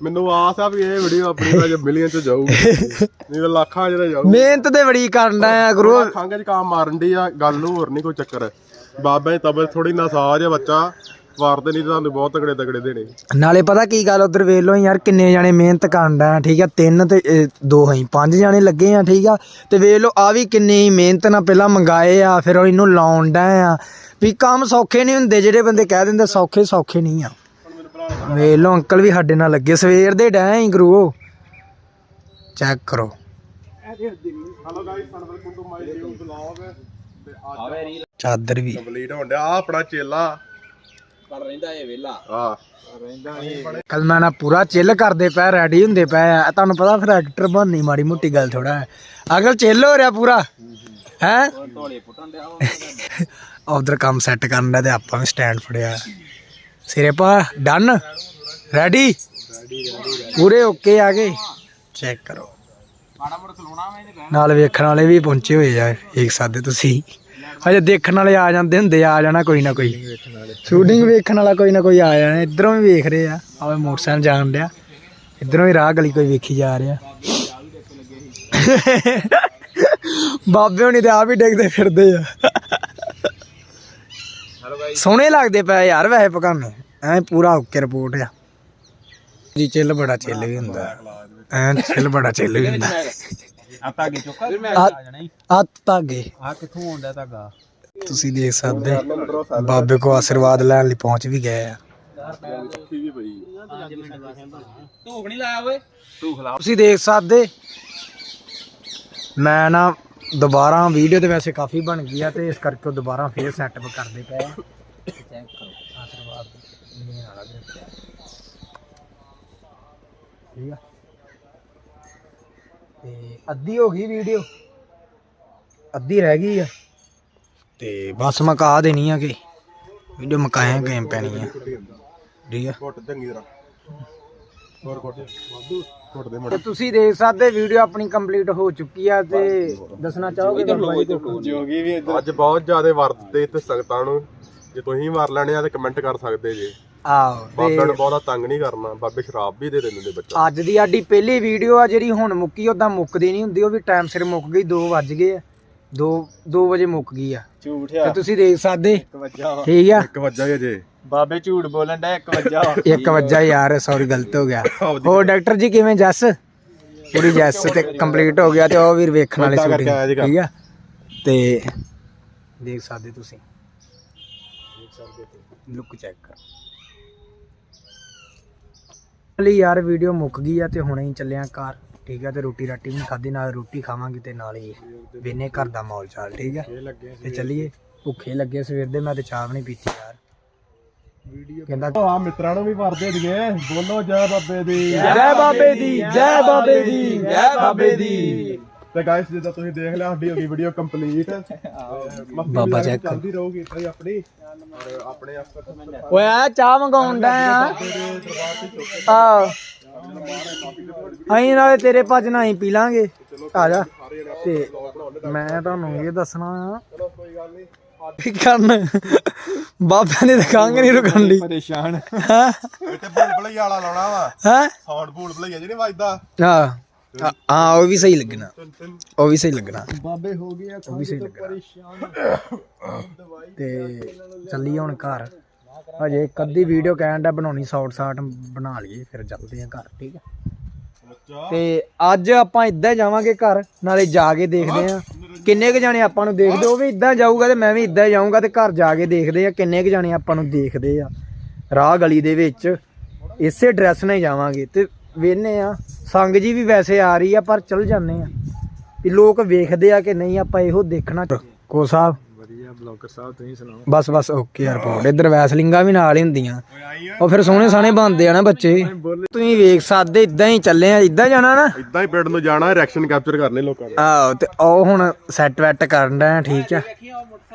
ਮੈਨੂੰ ਆਸ ਆ ਵੀ ਇਹ ਵੀਡੀਓ ਆਪਣੀ ਤਾਂ ਮਿਲੀਅਨ ਚ ਜਾਊਗੀ। ਨਹੀਂ ਤਾਂ ਲੱਖਾਂ ਜਿਹੜਾ ਜਾਊ ਮਿਹਨਤ ਤੇ ਬੜੀ ਕਰਨਾ ਆ ਗੁਰੂ। ਖੰਗ ਚ ਕੰਮ ਮਾਰਨ ਦੀ ਆ ਗੱਲ ਨੂੰ ਹੋਰ ਨਹੀਂ ਕੋਈ ਚੱਕਰ। ਬਾਬਾ ਜੀ ਤਬਲ ਥੋੜੀ ਨਸਾਜ ਆ ਬੱਚਾ ਵਾਰਦੇ ਨਹੀਂ ਤੁਹਾਨੂੰ ਬਹੁਤ ਤਗੜੇ ਤਗੜੇ ਦੇਣੇ। ਨਾਲੇ ਪਤਾ ਕੀ ਗੱਲ ਉਧਰ ਵੇਖ ਲਓ ਯਾਰ ਕਿੰਨੇ ਜਾਣੇ ਮਿਹਨਤ ਕਰਨ ਦਾ ਠੀਕ ਆ? ਤਿੰਨ ਤੇ ਇਹ, ਦੋ ਹੀ ਪੰਜ ਜਾਣੇ ਲੱਗੇ ਆ ਠੀਕ ਆ? ਤੇ ਵੇਖ ਲਓ ਆ ਵੀ ਕਿੰਨੀ ਮਿਹਨਤ ਨਾਲ ਪਹਿਲਾਂ ਮੰਗਾਏ ਆ ਫਿਰ ਉਹ ਇਹਨੂੰ ਲਾਉਣ ਦਾ ਆ। ਵੀ ਕੰਮ ਸੌਖੇ ਨਹੀਂ ਹੁੰਦੇ ਜਿਹੜੇ ਬੰਦੇ ਕਹਿ ਦਿੰਦੇ ਸੌਖੇ ਸੌਖੇ ਨਹੀਂ ਆ। ਵੇਖ ਲਓ ਅੰਕਲ ਵੀ ਸਾਡੇ ਨਾਲ ਲੱਗੇ ਸਵੇਰ ਦੇ ਡੈ ਹੀ ਗੁਰੂ। ਚੈੱਕ ਕਰੋ। Hello guys welcome to my new vlog ਤੇ ਅੱਜ ਆਵੇ ਰੀਲ ਚਾਦਰ ਵੀ। ਕੰਪਲੀਟ ਹੋਣ ਡਿਆ ਆਹ ਆਪਣਾ ਚੇਲਾ। ਕਰ ਰਹਿੰਦਾ ਇਹ ਵਿਲਾ ਆ ਕੱਲ ਮੈਂ ਨਾ ਪੂਰਾ ਚਿੱਲ ਕਰਦੇ ਪਏ ਰੈਡੀ ਹੁੰਦੇ ਪਏ ਆ। ਤੁਹਾਨੂੰ ਪਤਾ ਫਿਰ ਐਕਟਰ ਬਣਨੀ ਮਾੜੀ ਮੋਟੀ ਗੱਲ ਥੋੜਾ ਹੈ। ਅਗਲ ਚਿੱਲ ਹੋ ਰਿਹਾ ਪੂਰਾ। ਹੈ? ਢੋਲੇ ਪੁੱਟਣ ਡਿਆ ਉਹ ਉਧਰ ਕੰਮ ਸੈੱਟ ਕਰਨ ਦਾ ਤੇ ਆਪਾਂ ਵੀ ਸਟੈਂਡ ਫੜਿਆ। ਸਿਰੇ ਪਾ, ਡਨ ਰੈਡੀ ਪੂਰੇ ਓਕੇ ਆ ਗਏ। ਚੈੱਕ ਕਰੋ। ਨਾਲ ਵੇਖਣ ਵਾਲੇ ਵੀ ਪਹੁੰਚੇ ਹੋਏ ਆ ਵੇਖ ਸਕਦੇ ਤੁਸੀਂ। ਅਜੇ ਦੇਖਣ ਵਾਲੇ ਆ ਜਾਂਦੇ ਹੁੰਦੇ ਆ ਜਾਣਾ ਕੋਈ ਨਾ ਕੋਈ। ਸ਼ੂਟਿੰਗ ਵੇਖਣ ਵਾਲਾ ਕੋਈ ਨਾ ਕੋਈ ਆ ਜਾਣਾ, ਇਧਰੋਂ ਵੀ ਵੇਖ ਰਹੇ ਆ। ਆਵੇ ਮੋਟਰਸਾਈਕਲ ਜਾਣ ਡਿਆ। ਇਧਰੋਂ ਵੀ ਰਾਹ ਗਲੀ ਕੋਈ ਵੇਖੀ ਜਾ ਰਿਹਾ। ਬਾਬੇ ਹੁਣੀ ਤੇ ਆਪ ਹੀ ਡਿੱਗਦੇ ਫਿਰਦੇ ਆ। ਹਲੋ ਸੋਹਣੇ ਲੱਗਦੇ ਪਏ ਯਾਰ ਵੈਸੇ ਪਕਾਨੇ ਐ ਪੂਰਾ ਓਕੇ ਰਿਪੋਰਟ ਆ। ਜੀ ਚਿੱਲ ਬੜਾ ਚਿੱਲ ਵੀ ਹੁੰਦਾ। ਐ ਚਿੱਲ ਬੜਾ ਚਿੱਲ ਵੀ ਹੁੰਦਾ। ਆ ਤਾਗੇ ਚੁੱਕਾ। ਫਿਰ ਮੈਂ ਆ ਆ ਜਾਣਾ ਹੀ ਆ ਧਾਗੇ ਆ ਕਿੱਥੋਂ ਆਉਂਦਾ ਤਾਗਾ ਤੁਸੀਂ ਦੇਖ ਸਕਦੇ ਬਾਬੇ ਕੋ ਆਸ਼ੀਰਵਾਦ ਲੈਣ ਲਈ ਪਹੁੰਚ ਵੀ ਗਏ ਆ। ਧੂਖ ਨਹੀਂ ਲਾਇਆ ਓਏ। ਧੂਖ ਲਾ। ਤੁਸੀਂ ਦੇਖ ਸਕਦੇ। ਮੈਂ ਨਾ ਦੁਬਾਰਾ ਵੀਡੀਓ ਤੇ ਵੈਸੇ ਕਾਫੀ ਬਣ ਗਈ ਆ ਤੇ ਇਸ ਕਰਕੇ ਉਹ ਦੁਬਾਰਾ ਫੇਰ ਸੈਟਅਪ ਕਰਦੇ ਪਏ ਆ। ਚੈੱਕ ਕਰੋ। ਆਸ਼ੀਰਵਾਦ ਲੈਣ ਵਾਲਾ ਵੀ ਰੱਖਿਆ। ਠੀਕ ਆ। ਤੇ ਅੱਧੀ ਹੋ ਗਈ ਵੀਡੀਓ? ਅੱਧੀ ਰਹਿ ਗਈ ਆ। ਤੇ ਬਸ ਮਕਾ ਦੇਣੀ ਆ ਕਿ। ਵੀਡੀਓ ਮਕਾਇਆ ਗਏ ਪੈਣੀ ਆ। ਠੀਕ ਆ। ਘੁੱਟ ਚੰਗੀ ਤਰ੍ਹਾਂ। ਹੋਰ ਵਾਧੂ ਤੇ ਤੁਸੀਂ ਦੇਖ ਸਕਦੇ ਵੀਡੀਓ ਆਪਣੀ ਕੰਪਲੀਟ ਹੋ ਚੁੱਕੀ ਆ ਤੇ ਦੱਸਣਾ ਚਾਹੋਗੇ ਜੋਗੀ ਵੀ ਅੱਜ ਬਹੁਤ ਜ਼ਿਆਦਾ ਵਰਤਦੇ ਤੇ ਸੰਗਤਾਂ ਨੂੰ ਜੇ ਤੁਸੀਂ ਮਾਰ ਲੈਣੇ ਆ ਤੇ ਕਮੈਂਟ ਕਰ ਸਕਦੇ ਜੇ। ਆਹੋ ਬਾਬੇ ਨੂੰ ਬਹੁਤਾ ਤੰਗ ਨਹੀਂ ਕਰਨਾ ਬਾਬੇ ਸ਼ਰਾਬ ਵੀ ਦੇ ਦਿੰਦੇ ਬੱਚਾ। ਅੱਜ ਦੀ ਸਾਡੀ ਪਹਿਲੀ ਵੀਡੀਓ ਆ ਜਿਹੜੀ ਹੁਣ ਮੁੱਕੀ ਉਦਾਂ ਮੁੱਕਦੀ ਨਹੀਂ ਹੁੰਦੀ ਉਹ ਵੀ ਟਾਈਮ ਸਿਰ ਮੁੱਕ ਗਈ 2 ਵੱਜ ਗਏ ਆ। 2 2 ਵਜੇ ਮੁੱਕ ਗਈ ਆ। ਝੂਠ ਤੇ ਤੁਸੀਂ ਦੇਖ ਸਕਦੇ ਵਜਾ ਠੀਕ ਆ? ਇੱਕ ਵੱਜਾ ਹੀ ਜੇ ਬਾਬੇ ਝੂਠ ਬੋਲਣ ਦਾ 1 ਵਜਾ 1 ਵਜਾ ਯਾਰ ਸੌਰੀ ਗਲਤ ਹੋ ਗਿਆ। ਹੋਰ ਡਾਕਟਰ ਜੀ ਕਿਵੇਂ ਜੱਸ? ਪੂਰੀ ਜੱਸ ਤੇ ਕੰਪਲੀਟ ਹੋ ਗਿਆ ਤੇ ਉਹ ਵੀਰ ਵੇਖਣ ਵਾਲੇ ਉਲਟਾ ਕਰਕੇ ਆਇਆ ਜੀ ਸ਼ੂਟਿੰਗ ਠੀਕ ਆ? ਤੇ ਦੇਖ ਸਕਦੇ ਤੁਸੀਂ। ਲੁੱਕ ਚੈੱਕ ਕਰ। ਲਈ ਯਾਰ ਵੀਡੀਓ ਮੁੱਕ ਗਈ ਆ ਤੇ ਹੁਣੇ ਹੀ ਚੱਲਿਆ ਘਰ ਠੀਕ ਆ? ਤੇ ਰੋਟੀ ਰਾਟੀ ਵੀ ਨੀ ਖਾਧੀ ਨਾਲ ਰੋਟੀ ਖਾਵਾਂਗੇ ਤੇ ਨਾਲ ਹੀ ਵੇਨੇ ਘਰ ਦਾ ਮੌਲ ਚਾਲ ਠੀਕ ਆ? ਤੇ ਚੱਲੀਏ। ਭੁੱਖੇ ਲੱਗੇ ਸਵੇਰ ਦੇ ਮੈਂ ਤੇ ਚਾਹ ਵੀ ਨਹੀਂ ਪੀਤੀ ਯਾਰ। ਕਹਿੰਦਾ ਆ ਮਿੱਤਰਾਂ ਨੂੰ ਵੀ ਵਰਦੇ ਦੀਏ ਬੋਲੋ ਜੈ ਬਾਬੇ ਦੀ। ਜੈ ਬਾਬੇ ਦੀ ਜੈ ਬਾਬੇ ਦੀ ਜੈ ਬਾਬੇ ਦੀ। ਤੇ ਗਾਇਸ ਜਿੱਦਾਂ ਤੁਸੀਂ ਦੇਖ ਲਿਆ ਸਾਡੀ ਹੋ ਗਈ ਵੀਡੀਓ ਕੰਪਲੀਟ ਬਾਬਾ ਚੈੱਕ। ਚੱਲਦੀ ਰਹੂਗੀ ਹੀ ਆਪਣੀ। ਔਰ ਆਪਣੇ ਆਸਪਾਸ ਓਏ ਆ ਚਾਹ ਮੰਗਾਉਣ ਦਾ ਆ ਆ। ਅਸੀਂ ਨਾਲੇ ਤੇਰੇ ਭੱਜ ਨਾ ਹੀ ਪੀ ਲਾਂਗੇ। ਆ ਜਾ। ਤੇ ਮੈਂ ਤੁਹਾਨੂੰ ਇਹ ਦੱਸਣਾ ਆ। ਕੋਈ ਗੱਲ ਨਹੀਂ ਕੀ ਕਰਨ। ਬਾਬਿਆਂ ਦੀ ਦੁਕਾਨ ਨਹੀਂ ਰੁਕਣ ਦੀ ਪਰੇਸ਼ਾਨ। ਹਾਂ? ਇੱਥੇ ਭੂਲ ਭਲਈ ਵਾਲਾ ਲਾਉਣਾ ਵਾ। ਹਾਂ? ਸਾਊਂਡ ਭੂਲ ਭਲਈਆ ਜਿਹੜੀ ਵੱਜਦਾ ਹਾਂ। ਹਾਂ ਉਹ ਵੀ ਸਹੀ ਲੱਗਣਾ। ਉਹ ਵੀ ਸਹੀ ਲੱਗਣਾ। ਬਾਬੇ ਹੋ ਗਏ ਉਹ ਵੀ ਸਹੀ ਲੱਗਣਾ। ਤੇ ਚੱਲੀ ਹੁਣ ਘਰ। ਹਜੇ ਇੱਕ ਅੱਧੀ ਵੀਡੀਓ ਕਹਿਣ ਦਾ ਬਣਾਉਣੀ ਸ਼ਾਰਟ ਸ਼ਾਰਟ ਬਣਾ ਲਈਏ ਫਿਰ ਚੱਲਦੇ ਆ ਘਰ ਠੀਕ ਆ? ਤੇ ਅੱਜ ਆਪਾਂ ਇੱਦਾਂ ਜਾਵਾਂਗੇ ਘਰ ਨਾਲੇ ਜਾ ਕੇ ਦੇਖਦੇ ਆ ਕਿੰਨੇ ਕ ਜਾਣੇ ਆਪਾਂ ਨੂੰ ਦੇਖਦੇ ਉਹ ਵੀ ਇੱਦਾਂ ਜਾਊਗਾ ਤੇ ਮੈਂ ਵੀ ਇੱਦਾਂ ਜਾਊਂਗਾ ਤੇ ਘਰ ਜਾ ਕੇ ਦੇਖਦੇ ਆ ਕਿੰਨੇ ਕ ਜਾਣੇ ਆਪਾਂ ਨੂੰ ਦੇਖਦੇ ਆ। ਰਾਹ ਗਲੀ ਦੇ ਵਿੱਚ ਇਸੇ ਡਰੈਸ ਨਾਲ ਹੀ ਜਾਵਾਂਗੇ। ਤੇ ਵੇਨੇ ਆ ਸੰਗ ਜੀ ਵੀ ਵੈਸੇ ਆ ਰਹੀ ਆ ਪਰ ਚੱਲ ਜਾਂਦੇ ਆ ਵੀ ਲੋਕ ਵੇਖਦੇ ਆ ਕਿ ਨਹੀਂ ਆਪਾਂ ਇਹੋ ਦੇਖਣਾ। ਕੋ ਸਾਹਿਬ ਬਲੌਗਰ ਸਾਹਿਬ ਤੁਸੀਂ ਸੁਣਾਓ। ਬਸ ਬਸ ਓਕੇ ਰਿਪੋਰਟ ਇੱਧਰ ਵੈਸਲਿੰਗਾਂ ਵੀ ਨਾਲ ਹੀ ਹੁੰਦੀਆਂ। ਉਹ ਫਿਰ ਸੋਹਣੇ ਸਾਣੇ ਬਣਦੇ ਆ ਨਾ ਬੱਚੇ। ਤੁਸੀਂ ਵੇਖ ਸਕਦੇ ਇਦਾਂ ਹੀ ਚੱਲੇ ਆ ਇਦਾਂ ਜਾਣਾ ਨਾ? ਇਦਾਂ ਹੀ ਪਿੰਡ ਨੂੰ ਜਾਣਾ ਰਿਐਕਸ਼ਨ ਕੈਪਚਰ ਕਰਨੇ ਲੋਕਾਂ ਦੇ। ਆਹੋ ਤੇ ਉਹ ਹੁਣ ਸੈੱਟ ਵੈਟ ਕਰਨ ਦਾ ਠੀਕ ਆ।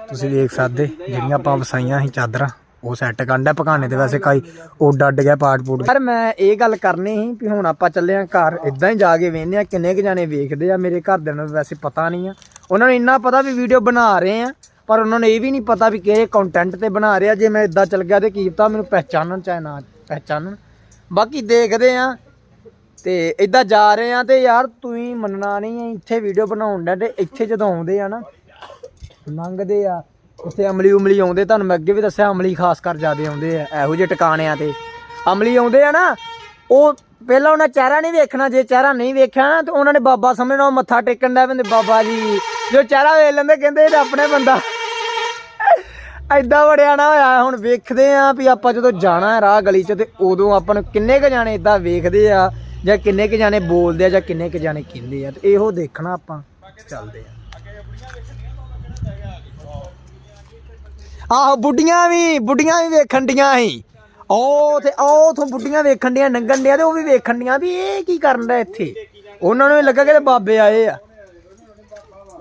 ਤੁਸੀਂ ਵੇਖ ਸਕਦੇ ਜਿਹੜੀਆਂ ਆਪਾਂ ਵਸਾਈਆਂ ਸੀ ਚਾਦਰਾਂ ਉਹ ਸੈੱਟ ਕਰਦਾ ਪਕਾਨੇ ਤੇ ਵੈਸੇ ਕਾਈ ਉੱਡ ਅੱਡ ਗਿਆ ਪਾਟ ਪੂਟ ਯਾਰ ਮੈਂ ਇਹ ਗੱਲ ਕਰਨੀ ਸੀ ਵੀ ਹੁਣ ਆਪਾਂ ਚੱਲੇ ਆ ਘਰ ਇਦਾਂ ਹੀ ਜਾ ਕੇ ਵੇਖਦੇ ਆ ਕਿੰਨੇ ਕੁ ਜਾਣੇ ਵੇਖਦੇ ਆ ਮੇਰੇ ਘਰਦਿਆਂ ਨੂੰ ਵੈਸੇ ਪਤਾ ਨਹੀਂ ਆ। ਉਹਨਾਂ ਨੂੰ ਇੰਨਾ ਪਤਾ ਵੀ ਵੀਡੀਓ ਬਣਾ ਰਹੇ ਆ ਪਰ ਉਹਨਾਂ ਨੂੰ ਇਹ ਵੀ ਨਹੀਂ ਪਤਾ ਵੀ ਕਿਹੜੇ ਕੰਟੈਂਟ ਤੇ ਬਣਾ ਰਿਹਾ, ਜੇ ਮੈਂ ਇਦਾਂ ਚੱਲ ਗਿਆ ਤੇ ਕੀ ਪਤਾ ਮੈਨੂੰ ਪਹਿਚਾਨਣ ਚਾਹੇ ਨਾ ਪਹਿਚਾਨਣ ਬਾਕੀ ਦੇਖਦੇ ਆ ਤੇ ਇਦਾਂ ਜਾ ਰਹੇ ਆ ਤੇ ਯਾਰ ਤੁਸੀਂ ਮੰਨਣਾ ਨਹੀਂ ਇੱਥੇ ਵੀਡੀਓ ਬਣਾਉਣ ਦਾ ਤੇ ਇੱਥੇ ਜਦੋਂ ਆਉਂਦੇ ਆ ਨਾ, ਲੰਘਦੇ ਆ, ਉੱਥੇ ਅਮਲੀ ਉਮਲੀ ਆਉਂਦੇ, ਤੁਹਾਨੂੰ ਮੈਂ ਅੱਗੇ ਵੀ ਦੱਸਿਆ, ਅਮਲੀ ਖਾਸ ਕਰ ਜਿਆਦੇ ਆਉਂਦੇ ਆ, ਇਹੋ ਜਿਹੇ ਟਿਕਾਣਿਆਂ ਤੇ। ਅਮਲੀ ਆਉਂਦੇ ਆ ਨਾ, ਉਹ ਪਹਿਲਾਂ ਉਹਨਾਂ ਚਿਹਰਾ ਨਹੀਂ ਵੇਖਣਾ, ਜੇ ਚਿਹਰਾ ਨਹੀਂ ਵੇਖਿਆ ਨਾ, ਤੇ ਉਹਨਾਂ ਨੇ ਬਾਬਾ ਸਮਝਣਾ, ਉਹ ਮੱਥਾ ਟੇਕਣ ਦਾ ਬੰਦੇ ਬਾਬਾ ਜੀ। ਜੋ ਚਿਹਰਾ ਵੇਖ ਲੈਂਦੇ, ਕਹਿੰਦੇ ਇਹ ਆਪਣੇ ਬੰਦਾ। ਐਦਾਂ ਵੜਿਆ ਨਾ ਹੋਇਆ, ਹੁਣ ਵੇਖਦੇ ਆ ਵੀ ਆਪਾਂ ਜਦੋਂ ਜਾਣਾ ਹੈ ਰਾਹ ਗਲੀ 'ਚ ਤੇ ਉਦੋਂ ਆਪਾਂ ਨੂੰ ਕਿੰਨੇ ਕ ਜਾਣੇ ਇਦਾਂ ਵੇਖਦੇ ਆ, ਜਾਂ ਕਿੰਨੇ ਕ ਜਾਣੇ ਬੋਲਦੇ ਆ, ਜਾਂ ਕਿੰਨੇ ਕ ਜਾਣੇ ਕਹਿੰਦੇ ਆ, ਤੇ ਇਹੋ ਦੇਖਣਾ ਆਪਾਂ, ਚੱਲਦੇ ਆ। ਆਹੋ, ਬੁੱਢੀਆਂ ਵੀ ਬੁੱਢੀਆਂ ਵੀ ਵੇਖਣ ਡੀਆਂ ਸੀ। ਉਹ ਤੇ ਉਹ ਉਥੋਂ ਬੁੱਢੀਆਂ ਵੇਖਣ ਡੀਆਂ, ਨੰਗਣ ਡੀਆਂ ਤੇ ਉਹ ਵੀ ਵੇਖਣ ਡੀਆਂ ਵੀ ਇਹ ਕੀ ਕਰਨ ਦਾ ਇੱਥੇ? ਉਹਨਾਂ ਨੂੰ ਵੀ ਲੱਗਾ ਕਿ ਬਾਬੇ ਆਏ ਆ।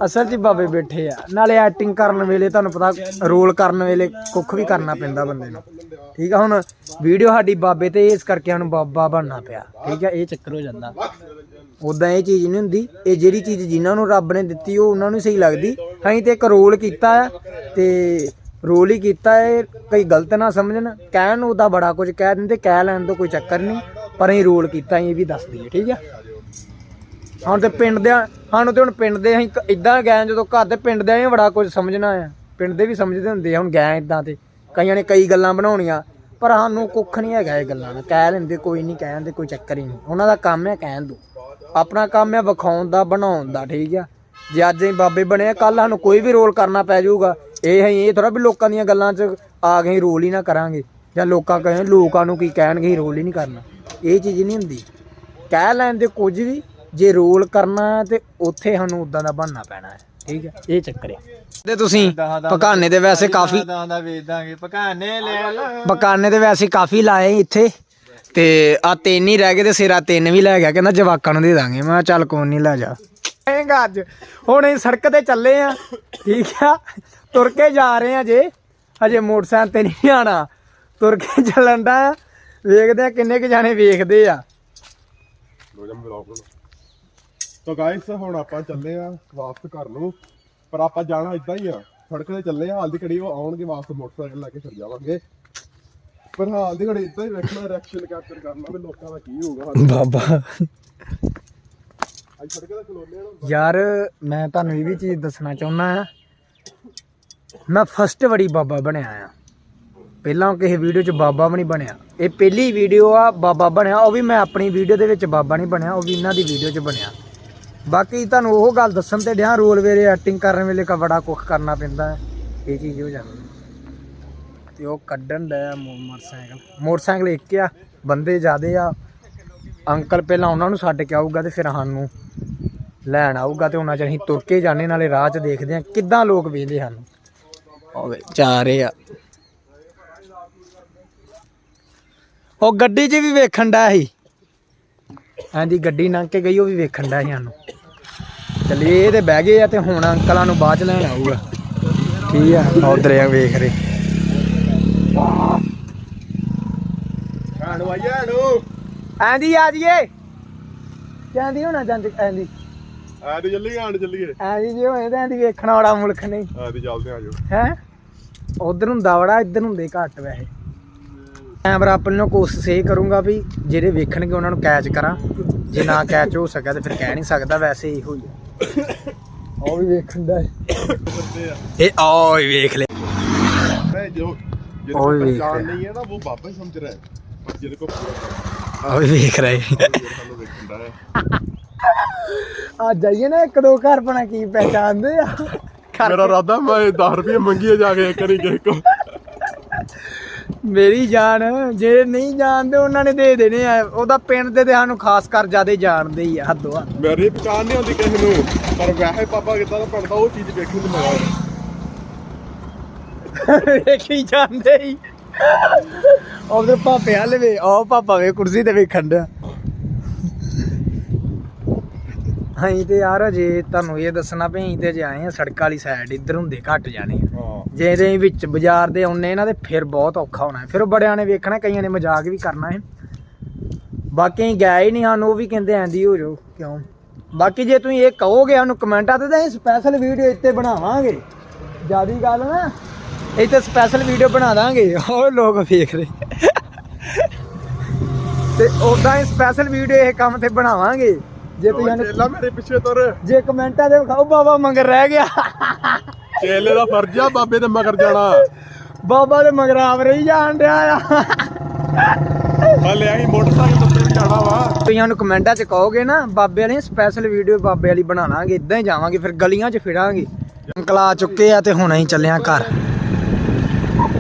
ਅਸਲ 'ਚ ਬਾਬੇ ਬੈਠੇ ਆ। ਨਾਲੇ ਐਕਟਿੰਗ ਕਰਨ ਵੇਲੇ ਤੁਹਾਨੂੰ ਪਤਾ ਰੋਲ ਕਰਨ ਵੇਲੇ ਕੁੱਖ ਵੀ ਕਰਨਾ ਪੈਂਦਾ ਬੰਦੇ ਨੂੰ। ਠੀਕ ਆ, ਹੁਣ ਵੀਡੀਓ ਸਾਡੀ ਬਾਬੇ ਤੇ ਇਸ ਕਰਕੇ ਸਾਨੂੰ ਬਾਬਾ ਬਣਨਾ ਪਿਆ। ਠੀਕ ਆ, ਇਹ ਚੱਕਰ ਹੋ ਜਾਂਦਾ। ਉਦਾਂ ਇਹ ਚੀਜ਼ ਨਹੀਂ ਹੁੰਦੀ। ਇਹ ਜਿਹੜੀ ਚੀਜ਼ ਜਿਨ੍ਹਾਂ ਨੂੰ ਰੱਬ ਨੇ ਦਿੱਤੀ, ਉਹ ਉਹਨਾਂ ਨੂੰ ਸਹੀ ਲੱਗਦੀ। ਅਸੀਂ ਤੇ ਇੱਕ ਰੋਲ ਕੀਤਾ ਆ ਤੇ ਰੋਲ ਹੀ ਕੀਤਾ ਹੈ ਕਈ ਗਲਤ ਨਾ ਸਮਝਣ। ਕਹਿਣ ਨੂੰ ਉਹਦਾ ਬੜਾ ਕੁਝ ਕਹਿ ਦਿੰਦੇ, ਕਹਿ ਲੈਣ ਤੋਂ ਕੋਈ ਚੱਕਰ ਨਹੀਂ। ਪਰ ਅਸੀਂ ਰੋਲ ਕੀਤਾ, ਅਸੀਂ ਇਹ ਵੀ ਦੱਸ ਦਈਏ। ਠੀਕ ਆ? ਹੁਣ ਤੇ ਪਿੰਡ ਦੇ ਸਾਨੂੰ ਤੇ ਹੁਣ ਪਿੰਡ ਦੇ ਅਸੀਂ ਇਦਾਂ ਗਏ ਜਦੋਂ ਘਰ ਦੇ ਪਿੰਡ ਦੇ ਅਸੀਂ ਬੜਾ ਕੁਝ ਸਮਝਣਾ ਆ। ਪਿੰਡ ਦੇ ਵੀ ਸਮਝਦੇ ਹੁੰਦੇ ਆ, ਹੁਣ ਗਏ ਇਦਾਂ ਤੇ। ਕਈਆਂ ਨੇ ਕਈ ਗੱਲਾਂ ਬਣਾਉਣੀਆਂ, ਪਰ ਸਾਨੂੰ ਕੁੱਖ ਨਹੀਂ ਹੈਗਾ ਇਹ ਗੱਲਾਂ ਦਾ। ਕਹਿ ਲੈਂਦੇ, ਕੋਈ ਨਹੀਂ ਕਹਿਣ ਦੇ, ਕੋਈ ਚੱਕਰ ਹੀ ਨਹੀਂ। ਉਹਨਾਂ ਦਾ ਕੰਮ ਹੈ ਕਹਿਣ ਦੋ। ਆਪਣਾ ਕੰਮ ਹੈ ਵਿਖਾਉਣ ਦਾ, ਬਣਾਉਣ ਦਾ, ਠੀਕ ਆ। ਜੇ ਅੱਜ ਅਸੀਂ ਬਾਬੇ ਬਣੇ ਕੱਲ ਸਾਨੂੰ ਕੋਈ ਵੀ ਰੋਲ ਕਰਨਾ ਪੈ ਜਾਊਗਾ। ਇਹ ਅਸੀਂ, ਇਹ ਥੋੜਾ ਵੀ ਲੋਕਾਂ ਦੀਆਂ ਗੱਲਾਂ 'ਚ ਆ ਕੇ ਰੋਲ ਹੀ ਨਾ ਕਰਾਂਗੇ। ਜਾਂ ਲੋਕਾਂ ਕਹੇ, ਲੋਕਾਂ ਨੂੰ ਕੀ ਕਹਿਣਗੇ ਰੋਲ ਹੀ ਨਹੀਂ ਕਰਨਾ। ਇਹ ਚੀਜ਼ ਨਹੀਂ ਹੁੰਦੀ। ਕਹਿ ਲੈਣ ਦੇ ਕੁਝ ਵੀ ਜੇ ਰੋਲ ਕਰਨਾ ਤੇ ਉੱਥੇ ਸਾਨੂੰ ਉਦਾਂ ਦਾ ਬਣਨਾ ਪੈਣਾ ਹੈ। ਠੀਕ ਹੈ? ਇਹ ਚੱਕਰ ਹੈ। ਤੇ ਤੁਸੀਂ ਪਕਾਨੇ ਦੇ ਵੈਸੇ ਕਾਫੀ ਦਾ ਦਾ ਵੇਚ ਦਾਂਗੇ। ਪਕਾਨੇ ਲੈ ਲਾ। ਪਕਾਨੇ ਦੇ ਵੈਸੇ ਕਾਫੀ ਲਾਏ ਇੱਥੇ। ਤੇ ਆ ਤਿੰਨ ਹੀ ਰਹਿ ਗਏ ਤੇ ਸਿਰਾ ਤਿੰਨ ਵੀ ਲੈ ਗਿਆ। ਕਹਿੰਦਾ ਜਵਾਕਾਂ ਨੂੰ ਦੇ ਦਾਂਗੇ। ਮੈਂ ਕਿਹਾ ਚੱਲ ਕੋਈ ਨਹੀਂ ਲੈ ਜਾ। ਆਏਗਾ ਅੱਜ। ਹੁਣ ਅਸੀਂ ਸੜਕ ਤੇ ਚੱਲੇ ਆ। ਠੀਕ ਆ? ਤੁਰ ਕੇ ਜਾ ਰਹੇ ਆ ਜੇ ਹਜੇ ਮੋਟਰਸਾਈਕਲ ਤੇ ਨਹੀਂ ਆਣਾ। ਤੁਰ ਕੇ ਚੱਲਣ ਦਾ। ਵੇਖਦੇ ਆ ਕਿੰਨੇ ਕੁ ਜਾਣੇ ਵੇਖਦੇ ਆ। ਲੋ ਜਮ ਵਲੌਗ ਨੂੰ। ਤਾਂ ਗਾਇਸ ਹੁਣ ਆਪਾਂ ਚੱਲੇ ਆ ਵਾਪਸ ਘਰ ਨੂੰ। ਪਰ ਆਪਾਂ ਜਾਣਾ ਇਦਾਂ ਹੀ ਆ। ਸੜਕ ਤੇ ਚੱਲੇ ਆ ਹਾਲ ਦੀ ਘੜੀ ਉਹ ਆਉਣਗੇ ਵਾਪਸ ਮੋਟਰਸਾਈਕਲ ਲੈ ਕੇ ਫਿਰ ਜਾਵਾਂਗੇ। ਪਰ ਹਾਲ ਦੀ ਘੜੀ ਇਦਾਂ ਹੀ ਵੇਖਣਾ ਰਿਐਕਸ਼ਨ ਕੈਪਚਰ ਕਰਨਾ ਵੀ ਲੋਕਾਂ ਦਾ ਕੀ ਹੋਊਗਾ ਬਾਬਾ। ਅੱਜ ਸੜਕ ਤੇ ਖਲੋਨੇ ਆ ਨਾ। ਯਾਰ ਮੈਂ ਤੁਹਾਨੂੰ ਇਹ ਵੀ ਚੀਜ਼ ਦੱਸਣਾ ਚਾਹੁੰਦਾ ਆ। ਮੈਂ ਫਸਟ ਵਾਰੀ ਬਾਬਾ ਬਣਿਆ ਆ। ਪਹਿਲਾਂ ਕਿਸੇ ਵੀਡੀਓ 'ਚ ਬਾਬਾ ਵੀ ਨਹੀਂ ਬਣਿਆ। ਇਹ ਪਹਿਲੀ ਵੀਡੀਓ ਆ ਬਾਬਾ ਬਣਿਆ ਉਹ ਵੀ ਮੈਂ ਆਪਣੀ ਵੀਡੀਓ ਦੇ ਵਿੱਚ ਬਾਬਾ ਨਹੀਂ ਬਣਿਆ ਉਹ ਵੀ ਇਹਨਾਂ ਦੀ ਵੀਡੀਓ 'ਚ ਬਣਿਆ। ਬਾਕੀ ਤੁਹਾਨੂੰ ਉਹ ਗੱਲ ਦੱਸਣ ਤੇ ਡਿਆਂ, ਰੋਲ ਵੇਲੇ ਐਕਟਿੰਗ ਕਰਨ ਵੇਲੇ ਕਾ ਬੜਾ ਕੁੱਖ ਕਰਨਾ ਪੈਂਦਾ ਹੈ। ਇਹ ਚੀਜ਼ ਹੋ ਜਾਂਦੀ ਹੈ। ਤੇ ਉਹ ਕੱਢਣ ਡਿਆ ਮੋ- ਮੋਟਰਸਾਈਕਲ। ਮੋਟਰਸਾਈਕਲ ਇੱਕ ਆ, ਬੰਦੇ ਜ਼ਿਆਦੇ ਆ। ਅੰਕਲ ਪਹਿਲਾਂ ਉਹਨਾਂ ਨੂੰ ਛੱਡ ਕੇ ਆਊਗਾ ਤੇ ਫਿਰ ਸਾਨੂੰ ਲੈਣ ਆਊਗਾ ਤੇ ਉਹਨਾਂ ਚ ਅਸੀਂ ਤੁਰ ਕੇ ਜਾਣੇ ਨਾਲੇ ਰਾਹ 'ਚ ਦੇਖਦੇ ਆ ਕਿੱਦਾਂ ਲੋਕ ਵੇਂਦੇ ਹਨ। ਹੋਵੇ ਜਾ ਰਹੇ ਆ। ਉਹ ਗੱਡੀ 'ਚ ਵੀ ਵੇਖਣ ਦਾ ਸੀ। ਹਾਂਜੀ, ਗੱਡੀ ਲੰਘ ਕੇ ਗਈ, ਉਹ ਵੀ ਵੇਖਣ ਦਾ ਸੀ ਸਾਨੂੰ। ਚੱਲੀਏ ਇਹ ਤੇ ਬਹਿ ਗਏ ਆ ਤੇ ਹੁਣ ਅੰਕਲਾਂ ਨੂੰ ਬਾਅਦ ਚ ਲੈਣ ਆਊਗਾ। ਠੀਕ ਆ ਉਧਰ ਆ ਵੇਖ ਰਹੇ ਆਣੋ ਆਇਆ ਆਣੋ ਆਂਦੀ ਆ ਜੀਏ ਕਹਿੰਦੀ ਹੋਣਾ ਜੰਜ ਆਂਦੀ ਆ ਤੇ ਚੱਲੀਏ ਆਣ ਚੱਲੀਏ ਆਂਦੀ ਜੇ ਹੋਏ ਤਾਂ ਆਂਦੀ ਵੇਖਣ ਵਾਲਾ ਮੁਲਕ ਨਹੀਂ। ਆ ਤੇ ਚੱਲਦੇ ਆ ਜੋ ਹੈ? ਉਧਰ ਹੁੰਦਾ ਬੜਾ ਇੱਧਰ ਹੁੰਦੇ ਘੱਟ ਵੈਸੇ। ਕੈਮਰਾ ਆਪਣੇ ਨੂੰ ਕੋਸ਼ਿਸ਼ ਇਹ ਕਰੂੰਗਾ ਵੀ ਜਿਹੜੇ ਵੇਖਣਗੇ ਉਹਨਾਂ ਨੂੰ ਕੈਚ ਕਰਾਂ। ਜੇ ਨਾ ਕੈਚ ਹੋ ਸਕਿਆ ਤੇ ਫਿਰ ਕਹਿ ਨਹੀਂ ਸਕਦਾ ਵੈਸੇ ਇਹੋ ਹੀ ਆ। ਉਹ ਵੀ ਵੇਖਣ ਦਾ ਇਹ ਓਏ ਵੇਖ ਲੈ। ਜੋ ਉਹ ਵੀ ਵੇਖ ਰਿਹਾ। ਨਹੀਂ ਹੈ ਨਾ ਉਹ ਬਾਬਾ ਹੀ ਸਮਝ ਰਿਹਾ ਹੈ। ਪਰ ਜਿਹਦੇ ਕੋਲ ਉਹ ਵੀ ਵੇਖ ਰਹੇ ਹੈ। ਆ ਜਾਈਏ ਨਾ ਇੱਕ ਦੋ ਘਰ ਬਣਾ ਕੀ ਪਹਿਚਾਨਦੇ ਆ। ਮੇਰਾ ਇਰਾਦਾ ਮੈਂ 10 ਰੁਪਏ ਮੰਗੀਏ ਜਾ ਕੇ ਕਰੀ ਕਿਸੇ ਕੋ ਮੇਰੀ ਜਾਨ ਜੇ ਨਹੀਂ ਜਾਣਦੇ ਉਹਨਾਂ ਨੇ ਦੇ ਦੇਣੇ ਆ। ਉਹਦਾ ਪਿੰਡ ਦੇ ਤੇ ਸਾਨੂੰ ਖਾਸ ਕਰ ਜਿਆਦੇ ਜਾਣਦੇ ਹੀ ਆ ਹੱਦੋਂ ਹੱਦ ਮੇਰੀ ਪਛਾਣ ਨਹੀਂ ਹੁੰਦੀ ਕਿਸੇ ਨੂੰ ਪਰ ਵੈਸੇ ਪਾਪਾ ਕਿੱਦਾਂ ਦਾ ਬਣਦਾ ਉਹ ਚੀਜ਼ ਵੇਖਣ ਨੂੰ ਮਜ਼ਾ ਵੇਖੀ ਜਾਂਦੇ ਹੀ। ਉਹਦੇ ਪਾਪੇ ਹਲੇ ਵੇ ਉਹ ਪਾਪਾ ਵੇ ਕੁਰਸੀ ਤੇ ਵੇਖਣ ਡਿਆ। ਹਾਂ ਤੇ ਯਾਰ ਜੇ ਤੁਹਾਨੂੰ ਇਹ ਦੱਸਣਾ ਵੀ ਅਸੀਂ ਤੇ ਜੇ ਆਏ ਆ ਸੜਕ ਵਾਲੀ ਸਾਈਡ ਇੱਧਰ ਹੁੰਦੇ ਘੱਟ ਜਾਣੇ ਆ। ਹਾਂ। ਜੇ ਦੇ ਵਿੱਚ ਬਾਜ਼ਾਰ ਦੇ ਆਉਨੇ ਨਾ ਤੇ ਫਿਰ ਬਹੁਤ ਔਖਾ ਹੋਣਾ। ਹੈ। ਫਿਰ ਉਹ ਬੜਿਆਂ ਨੇ ਵੇਖਣਾ ਕਈਆਂ ਨੇ ਮਜ਼ਾਕ ਵੀ ਕਰਨਾ ਹੈ। ਬਾਕੀ ਅਸੀਂ ਗਏ ਹੀ ਨਹੀਂ ਸਾਨੂੰ ਉਹ ਵੀ ਕਹਿੰਦੇ ਐਂਦੀ ਹੋ ਜਾਓ ਕਿਉਂ? ਬਾਕੀ ਜੇ ਤੁਸੀਂ ਇਹ ਕਹੋਗੇ ਸਾਨੂੰ ਕਮੈਂਟਾਂ ਤੇ ਤਾਂ ਅਸੀਂ ਸਪੈਸ਼ਲ ਵੀਡੀਓ ਇੱਥੇ ਬਣਾਵਾਂਗੇ। ਜਿਆਦੀ ਗੱਲ ਨਾ ਇੱਥੇ ਸਪੈਸ਼ਲ ਵੀਡੀਓ ਬਣਾ ਦਾਂਗੇ। ਉਹ ਲੋਕ ਵੇਖ ਰਹੇ। ਤੇ ਉਦਾਂ ਹੀ ਸਪੈਸ਼ਲ ਵੀਡੀਓ ਇਹ ਕੰਮ ਤੇ ਬਣਾਵਾਂਗੇ। ਜੇ ਤੁਸੀਂ ਸਾਨੂੰ ਚੇਲਾ ਮੇਰੇ ਪਿੱਛੇ ਤੁਰ। ਜੇ ਕਮੈਂਟਾਂ ਦੇ ਵਿਖਾਓ ਬਾਬਾ ਮੰਗਰ ਰਹਿ ਗਿਆ। ਚੇਲੇ ਦਾ ਫਰਜ਼ ਆ ਬਾਬੇ ਦੇ ਮਗਰ ਜਾਣਾ। ਬਾਬਾ ਦੇ ਮਗਰ ਆਵ ਰਹੀ ਜਾਣ ਡਿਆ ਆ। ਹਲੇ ਅਸੀਂ ਮੋਟਰਸਾਈਕਲ ਤੇ ਵੀ ਜਾਣਾ ਵਾ। ਤੁਸੀਂ ਸਾਨੂੰ ਕਮੈਂਟਾਂ 'ਚ ਕਹੋਗੇ ਨਾ ਬਾਬੇ ਵਾਲੀ ਸਪੈਸ਼ਲ ਵੀਡੀਓ ਬਾਬੇ ਵਾਲੀ ਬਣਾ ਲਾਂਗੇ ਇਦਾਂ ਹੀ ਜਾਵਾਂਗੇ ਫਿਰ ਗਲੀਆਂ 'ਚ ਫਿਰਾਂਗੇ। ਅੰਕਲ ਆ ਚੁੱਕੇ ਆ ਤੇ ਹੁਣ ਅਸੀਂ ਚੱਲੇ ਆ ਘਰ।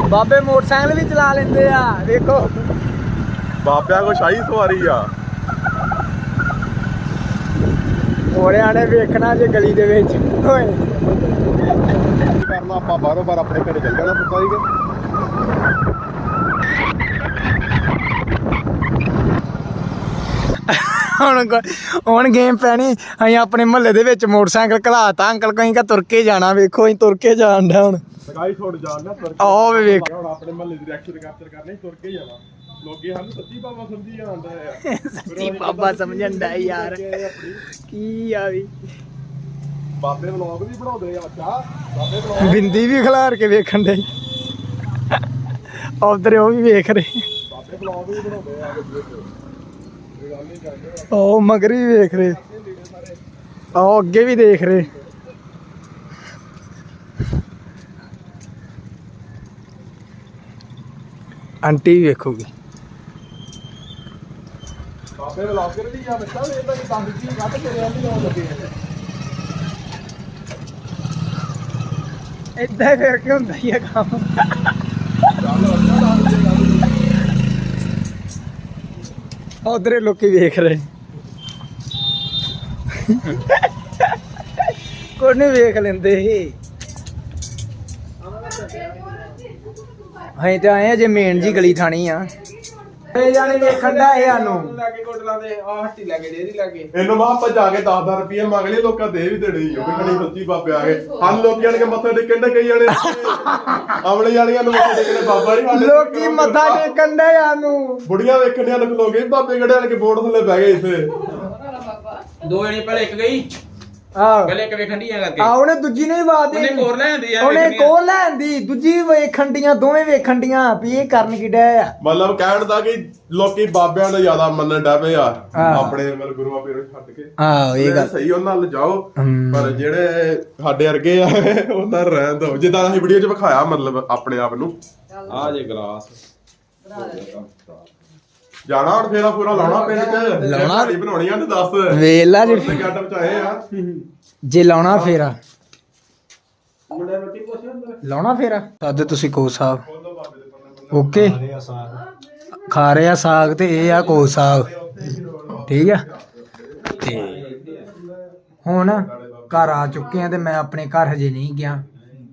ਬਾਬੇ ਮੋਟਰਸਾਈਕਲ ਵੀ ਚਲਾ ਲੈਂਦੇ ਆ ਦੇਖੋ। ਬਾਬਿਆਂ ਕੋ ਸ਼ਾਹੀ ਸਵਾਰੀ ਆ। ਘੋੜਿਆਂ ਨੇ ਵੇਖਣਾ ਜੇ ਗਲੀ ਦੇ ਵਿੱਚ। ਓਏ। ਕਰਨਾ ਆਪਾਂ ਬਾਰੋ ਬਾਰ ਆਪਣੇ ਘਰੇ ਚੱਲ ਜਾਣਾ ਪੁੱਤਾ ਜੀ ਹੁਣ ਹੁਣ ਗੇਮ ਪੈਣੀ। ਅਸੀਂ ਆਪਣੇ ਮਹੱਲੇ ਦੇ ਵਿੱਚ ਮੋਟਰਸਾਈਕਲ ਘਲਾਤਾ। ਅੰਕਲ ਕਹੀਂ ਕਾ ਤੁਰ ਕੇ ਜਾਣਾ ਵੇਖੋ ਅਸੀਂ ਤੁਰ ਕੇ ਜਾਣ ਡਿਆ ਹੁਣ। ਸਗਾਈ ਛੋੜ ਜਾਣਾ ਤੁਰ ਕੇ ਆਹ ਵੇਖ ਹੁਣ ਆਪਣੇ ਮਹੱਲੇ ਦੀ ਕੈਪਚਰ ਕਰਨੀ ਤੁਰ ਕੇ ਜਾਣਾ। ਲੋਕੀ ਸੱਚੀ ਬਾਬਾ ਸਮਝੀ ਜਾਂਦਾ ਆ। ਸੱਚੀ ਬਾਬਾ ਸਮਝਣ ਦਾ ਯਾਰ। ਕੀ ਆ ਵੀ? ਬਾਬੇ ਵਲੌਗ ਵੀ ਬਣਾਉਂਦੇ ਆ ਅੱਛਾ। ਬਾਬੇ ਵਲੌਗ ਬਿੰਦੀ ਵੀ ਖਿਲਾਰ ਕੇ ਵੇਖਣ ਦੇ ਉਧਰ ਉਹ ਵੀ ਵੇਖ ਰਹੇ। ਬਾਬੇ ਵਲੌਗ ਵੀ ਬਣਾਉਂਦੇ ਆ। ਉਹ ਮਗਰ ਵੀ ਵੇਖ ਰਹੇ। ਉਹ ਅੱਗੇ ਵੀ ਦੇਖ ਰਹੇ। ਆਂਟੀ ਵੀ ਵੇਖੂਗੀ। ਬਾਬੇ ਵਲੌਗਰ ਵੀ ਆ ਬੱਚਾ ਇਹ ਤਾਂ ਦੰਦ ਜੀ ਕੱਢ ਕੇ ਰਿਆਂ ਲਾਉਣ ਲੱਗੇ ਏਦਾਂ ਕਰਕੇ ਹੁੰਦਾ ਹੀ ਆ ਕੰਮ? ਉਧਰੇ ਲੋਕੀ ਵੇਖ ਰਹੇ। ਕੋਈ ਨਹੀਂ ਵੇਖ ਲੈਂਦੇ ਸੀ ਅਸੀਂ ਤਾਂ ਆਏ ਆ ਜੇ ਮੇਨ ਜੀ ਗਲੀ ਥਾਣੀ ਆ। ਇਹ ਜਾਣੇ ਵੇਖਣ ਦਾ ਇਹ ਸਾਨੂੰ। ਲਾਗੇ ਕੋਟਲਾਂ ਦੇ ਆ ਹੱਟੀ ਲਾਗੇ ਡੇਰੀ ਲਾਗੇ ਇਹਨੂੰ ਮਾ ਆਪਾਂ ਜਾ ਕੇ 10-10 ਰੁਪਏ ਮੰਗ ਲਏ ਲੋਕਾਂ ਦੇ ਵੀ ਦੇਣੇ ਹੀ ਉਹ ਕਣੀ ਸੱਚੀ ਬਾਬੇ ਆ ਗਏ। ਹਨ ਲੋਕੀ ਆਣ ਕੇ ਮੱਥੇ ਟੇਕਣ ਦੇ ਕਈ ਜਾਣੇ ਅਮਲੇ ਵਾਲੀਆਂ ਨੂੰ ਮੱਥੇ ਟੇਕਣ ਬਾਬਾ ਜੀ ਸਾਡੇ ਲੋਕੀ ਮੱਥਾ ਟੇਕਣ ਦੇ ਸਾਨੂੰ। ਬੁੜੀਆਂ ਵੇਖਣਿਆਂ ਨੂੰ ਲੋਗੇ ਬਾਬੇ ਕਿਹੜੇ ਆਣ ਕੇ ਬੋਰਡ ਥੱਲੇ ਬਹਿ ਗਏ ਇੱਥੇ। ਦੋ ਜਣੇ ਪਹਿਲੇ ਇੱਕ ਗਈ। ਆਹ ਪਹਿਲੇ ਇੱਕ ਵੇਖਣ ਦੀਆਂ ਕਰਕੇ? ਆ ਉਹਨੇ ਦੂਜੀ ਨੇ ਵੀ ਬਾਤ ਉਹਨੇ ਕੋਰ ਲੈ ਆਂਦੀ ਆ ਉਹਨੇ ਵੇਖਣੀਆਂ। ਕੋਲ ਲੈਂਦੀ ਦੂਜੀ ਵੀ ਵੇਖਣ ਡੀਆਂ ਦੋਵੇਂ ਵੇਖਣ ਡੀਆਂ ਵੀ ਇਹ ਕਰਨ ਕੀ ਡਿਆ ਆ? ਮਤਲਬ ਕਹਿਣ ਦਾ ਕਿ ਲੋਕੀ ਬਾਬਿਆਂ ਨੂੰ ਜ਼ਿਆਦਾ ਮੰਨਣ ਡੈ ਪਏ ਆ। ਹਾਂ। ਆਪਣੇ ਮਤਲਬ ਗੁਰੂਆਂ ਪੀਰਾਂ ਨੂੰ ਛੱਡ ਕੇ। ਆਹ ਇਹ ਗੱਲ। ਸਹੀ ਉਹਨਾਂ ਨਾਲ ਜਾਓ ਹਮ। ਪਰ ਜਿਹੜੇ ਸਾਡੇ ਵਰਗੇ ਆ ਉਹਨਾਂ ਨੂੰ ਰਹਿਣ ਦਿਓ। ਜਿੱਦਾਂ ਅਸੀਂ ਵੀਡੀਓ 'ਚ ਵਿਖਾਇਆ ਮਤਲਬ ਆਪਣੇ ਆਪ ਨੂੰ। ਆ ਜੇ ਗਲਾਸ। ਜਾਣਾ ਹੁਣ ਫੇਰਾ ਪੂਰਾ ਲਾਉਣਾ ਪਿੰਡ 'ਚ। ਲਾਉਣਾ? ਲਾਉਣਾ ਬਣਾਉਣੀ ਆ ਤੇ ਦੱਸ। ਵੇਲਾ ਜੀ। ਤੇ ਗੱਡ ਬਚਾਏ ਆ। ਜੇ ਲਾਉਣਾ ਫੇਰਾ ਮੁੰਡਾ ਰੋਟੀ ਪੁੱਛ ਲਾਉਣਾ ਫੇਰਾ ਸਾਦੇ ਤੁਸੀਂ ਕੋ ਸਾਹਿਬ ਓਕੇ। ਖਾ ਰਹੇ ਆ ਸਾਗ। ਤੇ ਇਹ ਆ ਕੋ ਸਾਗ। ਠੀਕ ਆ? ਤੇ ਹੁਣ ਘਰ ਆ ਚੁੱਕੇ ਆ ਤੇ ਮੈਂ ਆਪਣੇ ਘਰ ਹਜੇ ਨਹੀਂ ਗਿਆ।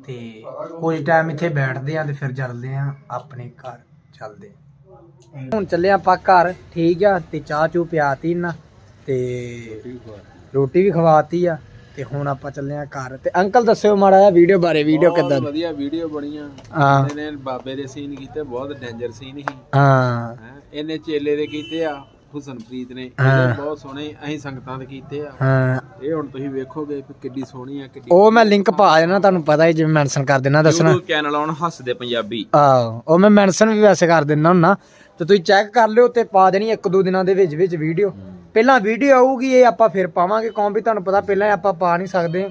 ਤੇ ਕੁਝ ਟਾਈਮ ਇੱਥੇ ਬੈਠਦੇ ਆ ਤੇ ਫਿਰ ਚੱਲਦੇ ਆ। ਆਪਣੇ ਘਰ ਚੱਲਦੇ ਆ। ਹੁਣ ਚੱਲੇ ਆਪਾਂ ਘਰ ਠੀਕ ਆ ਤੇ ਚਾਹ ਚੂ ਪਿਆਤੀ ਨਾ ਤੇ ਰੋਟੀ ਵੀ ਖਵਾਤੀ ਆ ਤੇ ਹੁਣ ਆਪਾਂ ਚੱਲੇ ਆ ਘਰ। ਤੇ ਅੰਕਲ ਦੱਸਿਓ ਮਾੜਾ ਜਿਹਾ ਵੀਡੀਓ ਬਾਰੇ ਵੀਡੀਓ ਕਿੱਦਾਂ? ਦੀ? ਵਧੀਆ ਵੀਡੀਓ ਬਣੀਆਂ। ਹਾਂ। ਇਹਨੇ ਬਾਬੇ ਦੇ ਸੀਨ ਕੀਤੇ ਬਹੁਤ ਡੇਂਜਰ ਸੀਨ ਸੀ। ਹਾਂ। ਇਹਨੇ ਚੇਲੇ ਦੇ ਕੀਤੇ ਆ ਹੁਸਨਪ੍ਰੀਤ ਨੇ। ਬਹੁਤ ਸੋਹਣੇ ਅਸੀਂ ਸੰਗਤਾਂ ਦੇ ਕੀਤੇ ਆ। ਹਾਂ। ਇਹ ਹੁਣ ਤੁਸੀਂ ਵੇਖੋਗੇ ਕਿ ਕਿੱਡੀ ਸੋਹਣੀ ਆ ਕਿੱਡੀ ਉਹ ਮੈਂ ਲਿੰਕ ਪਾ ਦੇਣਾ ਤੁਹਾਨੂੰ ਪਤਾ ਹੀ ਜਿਵੇਂ ਮੈਂਸ਼ਨ ਕਰ ਦੇਣਾ ਦੱਸਣਾ। YouTube ਚੈਨਲ ਆਉਣ ਹੱਸਦੇ ਪੰਜਾਬੀ। ਆਹੋ ਉਹ ਮੈਂ ਮੈਂਸ਼ਨ ਵੀ ਵੈਸੇ ਕਰ ਦਿੰਦਾ ਹੁੰਨਾ। ਤੇ ਤੁਸੀਂ ਚੈੱਕ ਕਰ ਲਿਓ ਤੇ ਪਾ ਦੇਣੀ ਇੱਕ ਦੋ ਦਿਨਾਂ ਦੇ ਵਿੱਚ ਵਿੱਚ ਵੀਡੀਓ ਪਹਿਲਾਂ ਵੀਡੀਓ ਆਊਗੀ ਇਹ ਆਪਾਂ ਫਿਰ ਪਾਵਾਂਗੇ ਕੌਮ ਵੀ ਤੁਹਾਨੂੰ ਪਤਾ ਪਹਿਲਾਂ ਆਪਾਂ ਪਾ ਨਹੀਂ ਸਕਦੇ।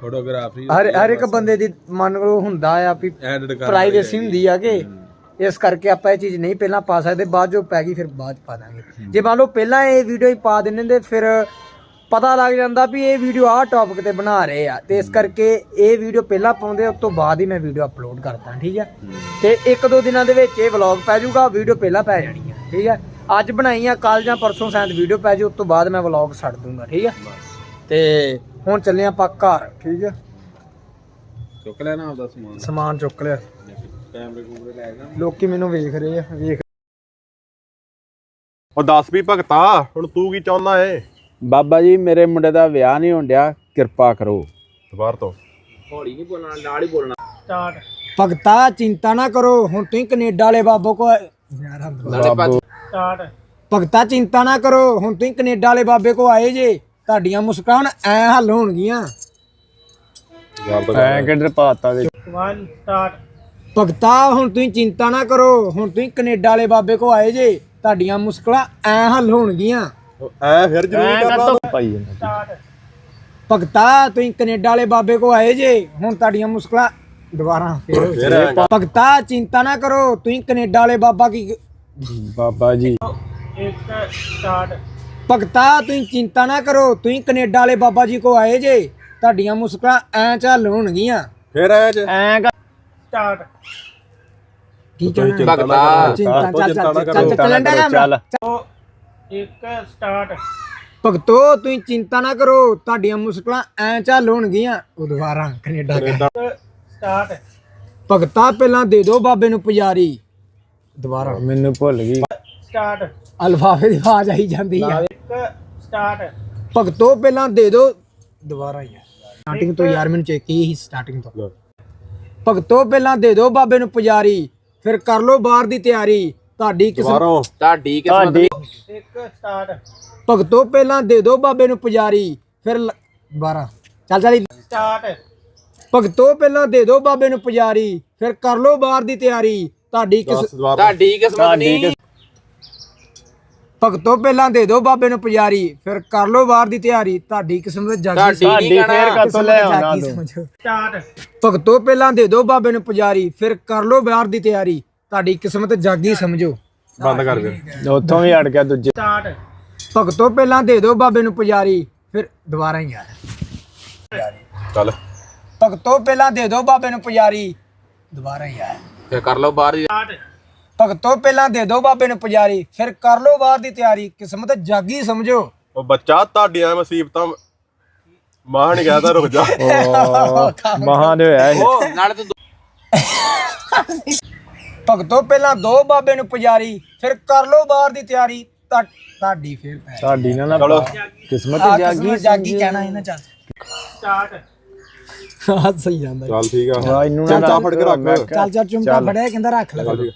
ਫੋਟੋਗ੍ਰਾਫੀ ਹਰ ਹਰ ਇੱਕ ਬੰਦੇ ਦੀ ਮਨ ਲਓ ਹੁੰਦਾ ਆ ਵੀ ਪ੍ਰਾਈਵੇਸੀ ਹੁੰਦੀ ਆ ਕਿ ਇਸ ਕਰਕੇ ਆਪਾਂ ਇਹ ਚੀਜ਼ ਨਹੀਂ ਪਹਿਲਾਂ ਪਾ ਸਕਦੇ ਬਾਅਦ ਜੋ ਪੈ ਗਈ ਫਿਰ ਬਾਅਦ ਪਾ ਦਾਂਗੇ। ਜੇ ਮੰਨ ਲਓ ਪਹਿਲਾਂ ਇਹ ਵੀਡੀਓ ਹੀ ਪਾ ਦਿੰਦੇ ਤੇ ਫਿਰ ਪਤਾ ਲੱਗ ਜਾਂਦਾ ਵੀ ਇਹ ਵੀਡੀਓ ਆਹ ਟੌਪਿਕ ਤੇ ਬਣਾ ਰਹੇ ਆ। ਤੇ ਇਸ ਕਰਕੇ ਇਹ ਵੀਡੀਓ ਪਹਿਲਾਂ ਪਾਉਂਦੇ ਉਸ ਤੋਂ ਬਾਅਦ ਹੀ ਮੈਂ ਵੀਡੀਓ ਅਪਲੋਡ ਕਰਦਾ ਠੀਕ ਹੈ। ਤੇ ਇੱਕ ਦੋ ਦਿਨਾਂ ਦੇ ਵਿੱਚ ਇਹ ਵਲੌਗ ਪੈ ਜਾਊਗਾ ਵੀਡੀਓ ਪਹਿਲਾਂ ਪੈ ਜਾਣੀ ਹੈ ਠੀਕ ਹੈ ਅੱਜ ਬਣਾਈ ਆ ਕੱਲ ਜਾਂ ਪਰਸੋਂ ਸ਼ਾਇਦ ਵੀਡੀਓ ਪੈ ਜਾਊ ਉਸ ਤੋਂ ਬਾਅਦ ਮੈਂ ਵਲੌਗ ਛੱਡ ਦੂੰਗਾ ਠੀਕ ਹੈ ਤੇ ਹੁਣ ਚੱਲੇ ਆਪਾਂ ਘਰ ਠੀਕ ਹੈ ਚੁੱਕ ਲੈਣਾ ਆਪਦਾ ਸਮਾਨ? ਸਮਾਨ ਚੁੱਕ ਲਿਆ। ਕੈਮਰੇ ਕੂਮਰੇ ਲੈ ਜਾ ਲੋਕੀ ਮੈਨੂੰ ਵੇਖ ਰਹੇ ਆ ਵੇਖ ਉਹ ਦੱਸ ਵੀ ਭਗਤਾ ਹੁਣ ਤੂੰ ਕੀ ਚਾਹੁੰਦਾ ਏ? ਬਾਬਾ ਜੀ ਮੇਰੇ ਮੁੰਡੇ ਦਾ ਵਿਆਹ ਨਹੀਂ ਹੁੰਦਿਆ ਕਿਰਪਾ ਕਰੋ। ਦੁਬਾਰ ਤੋਂ। ਹੌਲੀ ਨਹੀਂ ਬੋਲਣਾ ਨਾਲ ਹੀ ਬੋਲਣਾ। ਭਗਤਾ ਚਿੰਤਾ ਨਾ ਕਰੋ ਹੁਣ ਤੁਸੀਂ ਕੈਨੇਡਾ ਵਾਲੇ ਬਾਬੋ ਕੋ ਭਗਤਾ ਚਿੰਤਾ ਨਾ ਕਰੋ ਹੁਣ ਤੁਸੀਂ ਕੈਨੇਡਾ ਵਾਲੇ ਬਾਬੇ ਕੋ ਆਏ ਜੇ ਤੁਹਾਡੀਆਂ ਮੁਸ਼ਕਲਾਂ ਹੁਣ ਐ ਹੱਲ ਹੋਣਗੀਆਂ। ਐ ਕਿੱਧਰ ਪਾਤਾ ਦੇ ਭਗਤਾ ਹੁਣ ਤੁਸੀਂ ਚਿੰਤਾ ਨਾ ਕਰੋ ਹੁਣ ਤੁਸੀਂ ਕੈਨੇਡਾ ਵਾਲੇ ਬਾਬੇ ਕੋ ਆਏ ਜੇ ਤੁਹਾਡੀਆਂ ਮੁਸ਼ਕਲਾਂ ਐ ਹੱਲ ਹੋਣਗੀਆਂ। ਐ ਫਿਰ ਜ਼ਰੂਰੀ ਕਰਨਾ ਭਗਤਾ ਤੁਸੀਂ ਕੈਨੇਡਾ ਵਾਲੇ ਬਾਬੇ ਕੋ ਆਏ ਜੇ ਹੁਣ ਤੁਹਾਡੀਆਂ ਮੁਸ਼ਕਲਾਂ ਦੁਬਾਰਾ ਫੇਰ ਕਰ। ਭਗਤਾ ਚਿੰਤਾ ਨਾ ਕਰੋ ਤੁਸੀਂ ਕੈਨੇਡਾ ਵਾਲੇ ਬਾਬਾ ਕੀ ਬਾਬਾ ਜੀ। ਭਗਤਾ ਤੁਸੀਂ ਚਿੰਤਾ ਨਾ ਕਰੋ ਤੁਸੀਂ ਕੈਨੇਡਾ ਵਾਲੇ ਬਾਬਾ ਜੀ ਕੋ ਆਏ ਜੇ ਤੁਹਾਡੀਆਂ ਮੁਸ਼ਕਲਾਂ ਐ ਚੱਲ ਹੋਣਗੀਆਂ। ਫਿਰ ਐ ਚ ਕੀ ਤੁਸੀਂ ਕਹਿਣਾ? ਚਿੰਤਾ ਨਾ ਕਰੋ। ਚਿੰਤਾ ਚੱਲ ਚਿੰਤਾ ਚੱਲ ਨਾ ਚੱਲ। ਦਾ ਕੰਮ ਭਗਤੋ ਤੁਸੀਂ ਚਿੰਤਾ ਨਾ ਕਰੋ ਤੁਹਾਡੀਆਂ ਮੁਸ਼ਕਲਾਂ ਐ ਚੱਲ ਹੋਣਗੀਆਂ। ਉਹ ਦੁਬਾਰਾ ਕੈਨੇਡਾ। ਕੈਨੇਡਾ ਭਗਤਾ ਪਹਿਲਾਂ ਦੇ ਦਿਓ ਬਾਬੇ ਨੂੰ ਪੁਜਾਰੀ। ਦੁਬਾਰਾ। ਮੈਨੂੰ ਭੁੱਲ ਗਈ। ਅਲਫਾਫੇ ਦੀ ਆਵਾਜ਼ ਆਈ ਜਾਂਦੀ ਆ। ਭਗਤੋ ਪਹਿਲਾਂ ਦੇ ਦਿਓ। ਦੁਬਾਰਾ ਯਾਰ ਸਟਾਰਟਿੰਗ ਤੋਂ ਯਾਰ ਮੈਨੂੰ ਚੈੱਕ ਹੀ ਸਟਾਰਟਿੰਗ ਤੋਂ। ਭਗਤੋ ਪਹਿਲਾਂ ਦੇ ਦਿਓ ਬਾਬੇ ਨੂੰ ਪੁਜਾਰੀ। ਫਿਰ ਕਰ ਲਓ ਬਾਹਰ ਦੀ ਤਿਆਰੀ। ਤੁਹਾਡੀ ਕਿਸਮਤ ਦੁਬਾਰਾ ਤੁਹਾਡੀ ਕਿਸਮਤ ਵੀ ਭਗਤੋ ਪਹਿਲਾਂ ਦੇ ਦਿਓ ਬਾਬੇ ਨੂੰ ਪੁਜਾਰੀ ਫਿਰ 12 ਚੱਲ ਚੱਲ ਸਟਾਰਟ। ਭਗਤੋ ਪਹਿਲਾਂ ਦੇ ਦਿਓ ਬਾਬੇ ਨੂੰ ਪੁਜਾਰੀ ਫਿਰ ਕਰ ਲਓ ਬਾਹਰ ਦੀ ਤਿਆਰੀ। ਤੁਹਾਡੀ ਕਿਸ 10 ਦੁਬਾਰਾ। ਤੁਹਾਡੀ ਕਿਸਮਤ ਨਹੀਂ। ਭਗਤੋ ਪਹਿਲਾਂ ਦੇ ਦਿਓ ਬਾਬੇ ਨੂੰ ਪੁਜਾਰੀ ਫਿਰ ਕਰ ਲਓ ਬਾਹਰ ਦੀ ਤਿਆਰੀ। ਤੁਹਾਡੀ ਕਿਸਮਤ ਜਾਗੀ ਤੁਹਾਡੀ ਕਿਸਮਤ ਜਾਗੀ ਸਮਝੋ। ਸਟਾਰਟ। ਭਗਤੋ ਪਹਿਲਾਂ ਦੇ ਦਿਓ ਬਾਬੇ ਨੂੰ ਪੁਜਾਰੀ ਫਿਰ ਕਰ ਲਓ ਬਾਹਰ ਦੀ ਤਿਆਰੀ। ਤੁਹਾਡੀ ਕਿਸਮਤ ਜਾਗੀ ਸਮਝੋ। ਬੰਦ ਕਰ ਫਿਰ ਉੱਥੋਂ ਵੀ ਅੜ ਗਿਆ ਦੂਜੇ। ਭਗਤੋ ਪਹਿਲਾਂ ਦੇ ਦਿਓ ਬਾਬੇ ਨੂੰ ਪੁਜਾਰੀ ਫਿਰ ਦੁਬਾਰਾ ਹੀ ਯਾਰ ਚੱਲ। ਭਗਤੋ ਪਹਿਲਾਂ ਦੇ ਦਿਓ ਬਾਬੇ ਨੂੰ ਪੁਜਾਰੀ ਦੁਬਾਰਾ ਹੀ ਯਾਰ ਫੇਰ ਕਰ ਲਓ ਬਾਹਰ ਦੀ। ਭਗਤੋ ਪਹਿਲਾਂ ਦੇ ਦਿਓ ਬਾਬੇ ਨੂੰ ਪੁਜਾਰੀ ਫਿਰ ਕਰ ਲਓ ਬਾਹਰ ਦੀ ਤਿਆਰੀ। ਕਿਸਮਤ ਜਾਗੀ ਸਮਝੋ। ਉਹ ਬੱਚਾ ਤੁਹਾਡੀਆਂ ਮੁਸੀਬਤਾਂ ਮਾਂ ਨੇ ਕਹਿਤਾ ਰੁਕ ਜਾ। ਮਹਾਂ ਦੇ ਹੋਇਆ ਇਹ। ਉਹ ਨਾਲੇ ਤੂੰ ਭਗਤੋ ਪਹਿਲਾਂ ਦੋ ਬਾਬੇ ਨੂੰ ਪੁਜਾਰੀ ਫਿਰ ਕਰ ਲਓ ਬਾਹਰ ਦੀ ਤਿਆਰੀ ਤੁਹਾ- ਤੁਹਾਡੀ ਫਿਰ ਪੈ ਸਾਡੀ ਨਾ ਨਾ ਚਲੋ। ਕਿਸਮਤ ਆ ਜਾਗੀ ਜਾਗੀ ਕਹਿਣਾ ਹੈ ਨਾ ਚੱਲ। ਸਟਾਰਟ ਹਾਂ ਸਹੀ ਜਾਂਦਾ ਚੱਲ ਠੀਕ ਆ। ਆ ਇਹਨੂੰ ਨਾ ਫੜ ਕੇ ਰੱਖ। ਚੱਲ ਚੱਲ ਚੁੰਮਟਾ ਫੜਿਆ ਕਹਿੰਦਾ ਰੱਖ ਲੈ। ਚੱਲ ਠੀਕ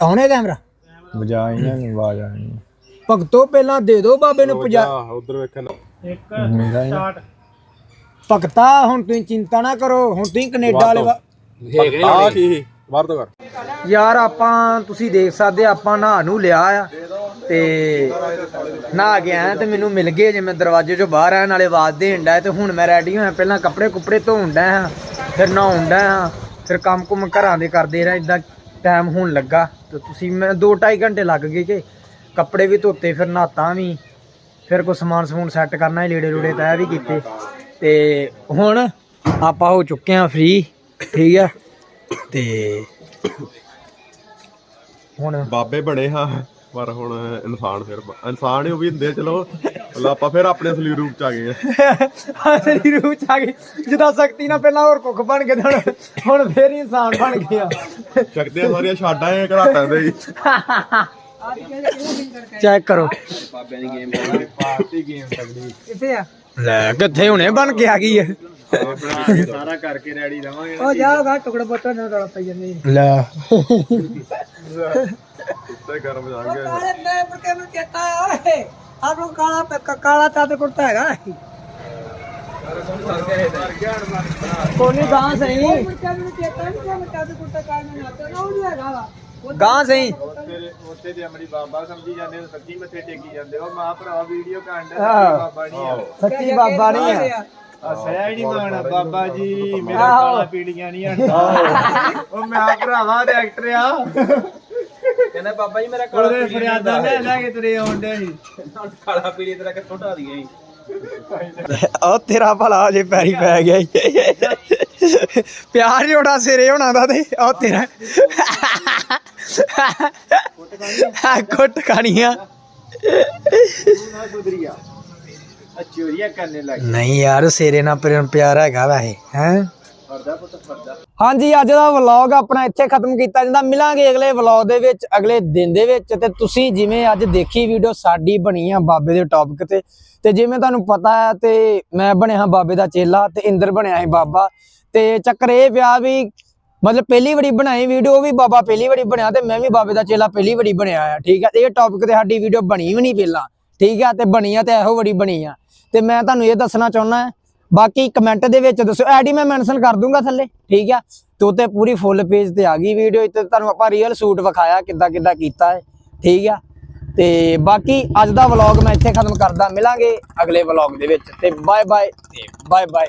ਆਉਣੇ ਕੈਮਰਾ? ਬਜਾ ਇਹਨਾਂ ਨੂੰ ਆਵਾਜ਼ ਆਣੀ ਭਗਤੋ ਪਹਿਲਾਂ ਦੇ ਦਿਓ ਬਾਬੇ ਨੂੰ ਆ ਪੁਜਾਰੀ ਉਧਰ ਵੇਖਣ ਮੇਰਾ ਹੀ ਭਗਤਾ ਹੁਣ ਤੁਸੀਂ ਚਿੰਤਾ ਨਾ ਕਰੋ ਹੁਣ ਤੁਸੀਂ ਕੈਨੇਡਾ ਵਾਲੇ ਵਾ- ਹੇਕ ਨਹੀਂ ਆ ਲਾਉਣੀ ਕੀ ਬਾਹਰ ਤੋਂ ਕਰ ਯਾਰ ਆਪਾਂ ਤੁਸੀਂ ਦੇਖ ਸਕਦੇ ਆ, ਆਪਾਂ ਨਹਾ ਨੂੰ ਲਿਆ ਆ ਤੇ ਨਹਾ ਕੇ ਆਇਆ ਤੇ ਮੈਨੂੰ ਮਿਲ ਗਏ ਜੇ ਮੈਂ ਦਰਵਾਜ਼ੇ ਚੋਂ ਬਾਹਰ ਆਇਆ ਨਾਲੇ ਆਵਾਜ਼ ਦੇਣ ਡਿਆ ਤੇ ਹੁਣ ਮੈਂ ਰੈਡੀ ਹੋਇਆ ਪਹਿਲਾਂ ਕੱਪੜੇ ਕੁਪੜੇ ਧੋਣ ਡਿਆ ਹਾਂ ਫਿਰ ਨਹਾਉਣ ਡਿਆ ਹਾਂ ਫਿਰ ਕੰਮ ਕੁਮ ਘਰਾਂ ਦੇ ਕਰਦੇ ਰਿਹਾ ਇਦਾਂ ਟਾਈਮ ਹੋਣ ਲੱਗਾ। ਤੇ ਤੁਸੀਂ ਮੈਂ 2.5 ਘੰਟੇ ਲੱਗ ਗਏ ਕਿ ਕੱਪੜੇ ਵੀ ਧੋਤੇ ਫਿਰ ਨਹਾਤਾ ਵੀ ਫਿਰ ਕੋ ਸਮਾਨ ਸਮੂਨ ਸੈੱਟ ਕਰਨਾ ਹੈ ਲੀੜੇ ਲੂੜੇ ਤੈਅ ਵੀ ਕੀਤੇ। ਤੇ ਹੁਣ ਆਪਾਂ ਹੋ ਚੁੱਕੇ ਆ ਫ੍ਰੀ ਠੀਕ ਆ? ਤੇ ਹੁਣ ਬਾਬੇ ਬਣੇ ਹਾਂ ਪਰ ਹੁਣ ਇਨਸਾਨ ਫਿਰ ਇਨਸਾਨ ਹੀ ਉਹ ਵੀ ਹੁੰਦੇ ਆ, ਚਲੋ। ਮਤਲਬ ਆਪਾਂ ਫਿਰ ਆਪਣੇ ਅਸਲੀ ਰੂਪ ਚ ਆ ਗਏ ਆ। ਅਸਲੀ ਰੂਹ ਚ ਆ ਗਏ। ਜਿੱਦਾਂ ਸ਼ਕਤੀ ਨਾਲ ਪਹਿਲਾਂ ਹੋਰ ਕੁੱਖ ਬਣ ਕੇ ਹੁਣ ਹੁਣ ਫੇਰ ਹੀ ਇਨਸਾਨ ਬਣ ਗਿਆ ਸ਼ਕਤੀਆਂ ਸਾਰੀਆਂ ਛੱਡ ਆਏ ਘਰਾਟਾਂ ਦੇ ਹੀ। ਚੈੱਕ ਕਰੋ। ਬਾਬਿਆਂ ਦੀ ਗੇਮ ਕਿੱਥੇ ਆ? ਲੈ ਕਿੱਥੇ ਹੁਣੇ ਬਣ ਕੇ ਆ ਗਈ ਹੈ ਸਾਰਾ ਕਰਕੇ ਰੈਡੀ ਰਵਾਂਗੇ ਉਹ ਜਾਓਗਾ ਟੁਕੜਾ ਬੋਟਾ ਨਾ ਰੌਲਾ ਪਈ ਜਾਂਦੀ ਲੈ। ਉੱਤੇ ਗਰਮ ਜਾਣਗੇ ਕਾਲੇ ਮੈਂ ਮੁਰਕੇ ਨੂੰ ਚੇਤਾ ਓਏ ਆਪ ਨੂੰ ਕਾਲਾ ਪ- ਕਾਲਾ ਚਾਦਰ ਕੁੜਤਾ ਹੈਗਾ ਕੋਨੀ ਗਾਂ ਸਹੀ। ਗਾਂ ਸਹੀ। ਉੱਥੇ ਤੇ ਅਮਰੀ ਬਾਬਾ ਸਮਝੀ ਜਾਂਦੇ ਹੋ ਸੱਚੀ ਮੱਥੇ ਟੇਕੀ ਜਾਂਦੇ ਹੋ ਮਾਂ ਭਰਾ ਵੀਡੀਓ ਕਾਂਡ ਆਹੋ। ਬਾਬਾ ਨਹੀਂ ਆ। ਸੱਚੀ ਬਾਬਾ ਨਹੀਂ ਆ। ਹੱਸਿਆ ਹੀ ਨਹੀਂ ਮਾਣਾ ਬਾਬਾ ਜੀ ਮੇਰਾ ਕਾਲਾ ਪੀੜੀਆਂ ਨਹੀਂ ਹਟਦਾ ਉਹ ਮੈਂ ਭਰਾਵਾ ਦੇ ਐਕਟਰ ਆ। ਕਹਿੰਦਾ ਬਾਬਾ ਜੀ ਮੇਰਾ ਉਹਦੇ ਫਰਿਆਦਾਂ ਲੈ ਲੈ ਕੇ ਤੁਰੇ ਆਉਂਦੇ ਸੀ। ਕਾਲਾ ਪੀੜੀ ਤੇਰਾ ਕਿੱਥੋਂ ਢਾ ਦਈਏ ਉਹ ਤੇਰਾ ਭਲਾ ਜੇ ਪੈਰੀ ਪੈ ਗਿਆ। ਪਿਆਰ ਜੋੜਾ ਸਿਰੇ ਹੋਣਾ ਦਾ ਤੇ। ਉਹ ਤੇਰਾ ਕੁੱਟ ਖਾਣੀਆਂ। ਨਾ ਸੁਧਰੀਆ ਚੋਰੀਆਂ ਕਰਨੇ ਲੱਗ ਨਹੀਂ ਯਾਰ ਸਿਰੇ ਨਾਲ ਪ੍ਰੇਮ ਪਿਆਰ ਹੈਗਾ ਵੈਸੇ ਹੈ? ਫਰਦਾ ਪੁੱਤ ਫਰਦਾ ਹਾਂਜੀ ਅੱਜ ਦਾ ਵਲੌਗ ਆਪਣਾ ਇੱਥੇ ਖਤਮ ਕੀਤਾ ਜਾਂਦਾ। ਮਿਲਾਂਗੇ ਅਗਲੇ ਵਲੌਗ ਦੇ ਵਿੱਚ ਅਗਲੇ ਦਿਨ ਦੇ ਵਿੱਚ। ਤੇ ਤੁਸੀਂ ਜਿਵੇਂ ਅੱਜ ਦੇਖੀ ਵੀਡੀਓ ਸਾਡੀ ਬਣੀ ਆ ਬਾਬੇ ਦੇ ਟੌਪਿਕ ਤੇ ਤੇ ਜਿਵੇਂ ਤੁਹਾਨੂੰ ਪਤਾ ਹੈ ਤੇ ਮੈਂ ਬਣਿਆ ਹਾਂ ਬਾਬੇ ਦਾ ਚੇਲਾ ਤੇ ਇੰਦਰ ਬਣਿਆ ਹੈ ਬਾਬਾ। ਤੇ ਚੱਕਰ ਇਹ ਪਿਆ ਵੀ ਮਤਲਬ ਪਹਿਲੀ ਵਾਰੀ ਬਣਾਈ ਵੀਡੀਓ ਵੀ ਬਾਬਾ ਪਹਿਲੀ ਵਾਰੀ ਬਣਿਆ ਤੇ ਮੈਂ ਵੀ ਬਾਬੇ ਦਾ ਚੇਲਾ ਪਹਿਲੀ ਵਾਰੀ ਬਣਿਆ ਆ ਠੀਕ ਆ? ਇਹ ਟੌਪਿਕ ਤੇ ਸਾਡੀ ਵੀਡੀਓ ਬਣੀ ਵੀ ਨਹੀਂ ਪਹਿਲਾਂ ਠੀਕ ਆ? ਤੇ ਬਣੀ ਆ ਤੇ ਇਹੋ ਵਾਰੀ ਬਣੀ ਆ। ਤੇ ਮੈਂ ਤੁਹਾਨੂੰ ਇਹ ਦੱਸਣਾ ਚਾਹੁੰਦਾ ਬਾਕੀ ਕਮੈਂਟ ਦੇ ਵਿੱਚ ਦੱਸੋ ਆਈਡੀ ਮੈਂ ਮੈਂਸ਼ਨ ਕਰ ਦੂੰਗਾ ਥੱਲੇ, ਠੀਕ ਆ? ਤੇ ਉੱਤੇ ਪੂਰੀ ਫੁੱਲ ਪੇਜ ਤੇ ਆ ਗਈ ਵੀਡੀਓ ਤੇ ਤੁਹਾਨੂੰ ਆਪਾਂ ਰੀਅਲ ਸੂਟ ਵਿਖਾਇਆ ਕਿੱਦਾਂ ਕਿੱਦਾਂ ਕੀਤਾ ਹੈ, ਠੀਕ ਆ? ਤੇ ਬਾਕੀ ਅੱਜ ਦਾ ਵਲੌਗ ਮੈਂ ਇੱਥੇ ਖਤਮ ਕਰਦਾ, ਮਿਲਾਂਗੇ ਅਗਲੇ ਵਲੌਗ ਦੇ ਵਿੱਚ। ਤੇ ਬਾਏ ਬਾਏ ਤੇ ਬਾਏ ਬਾਏ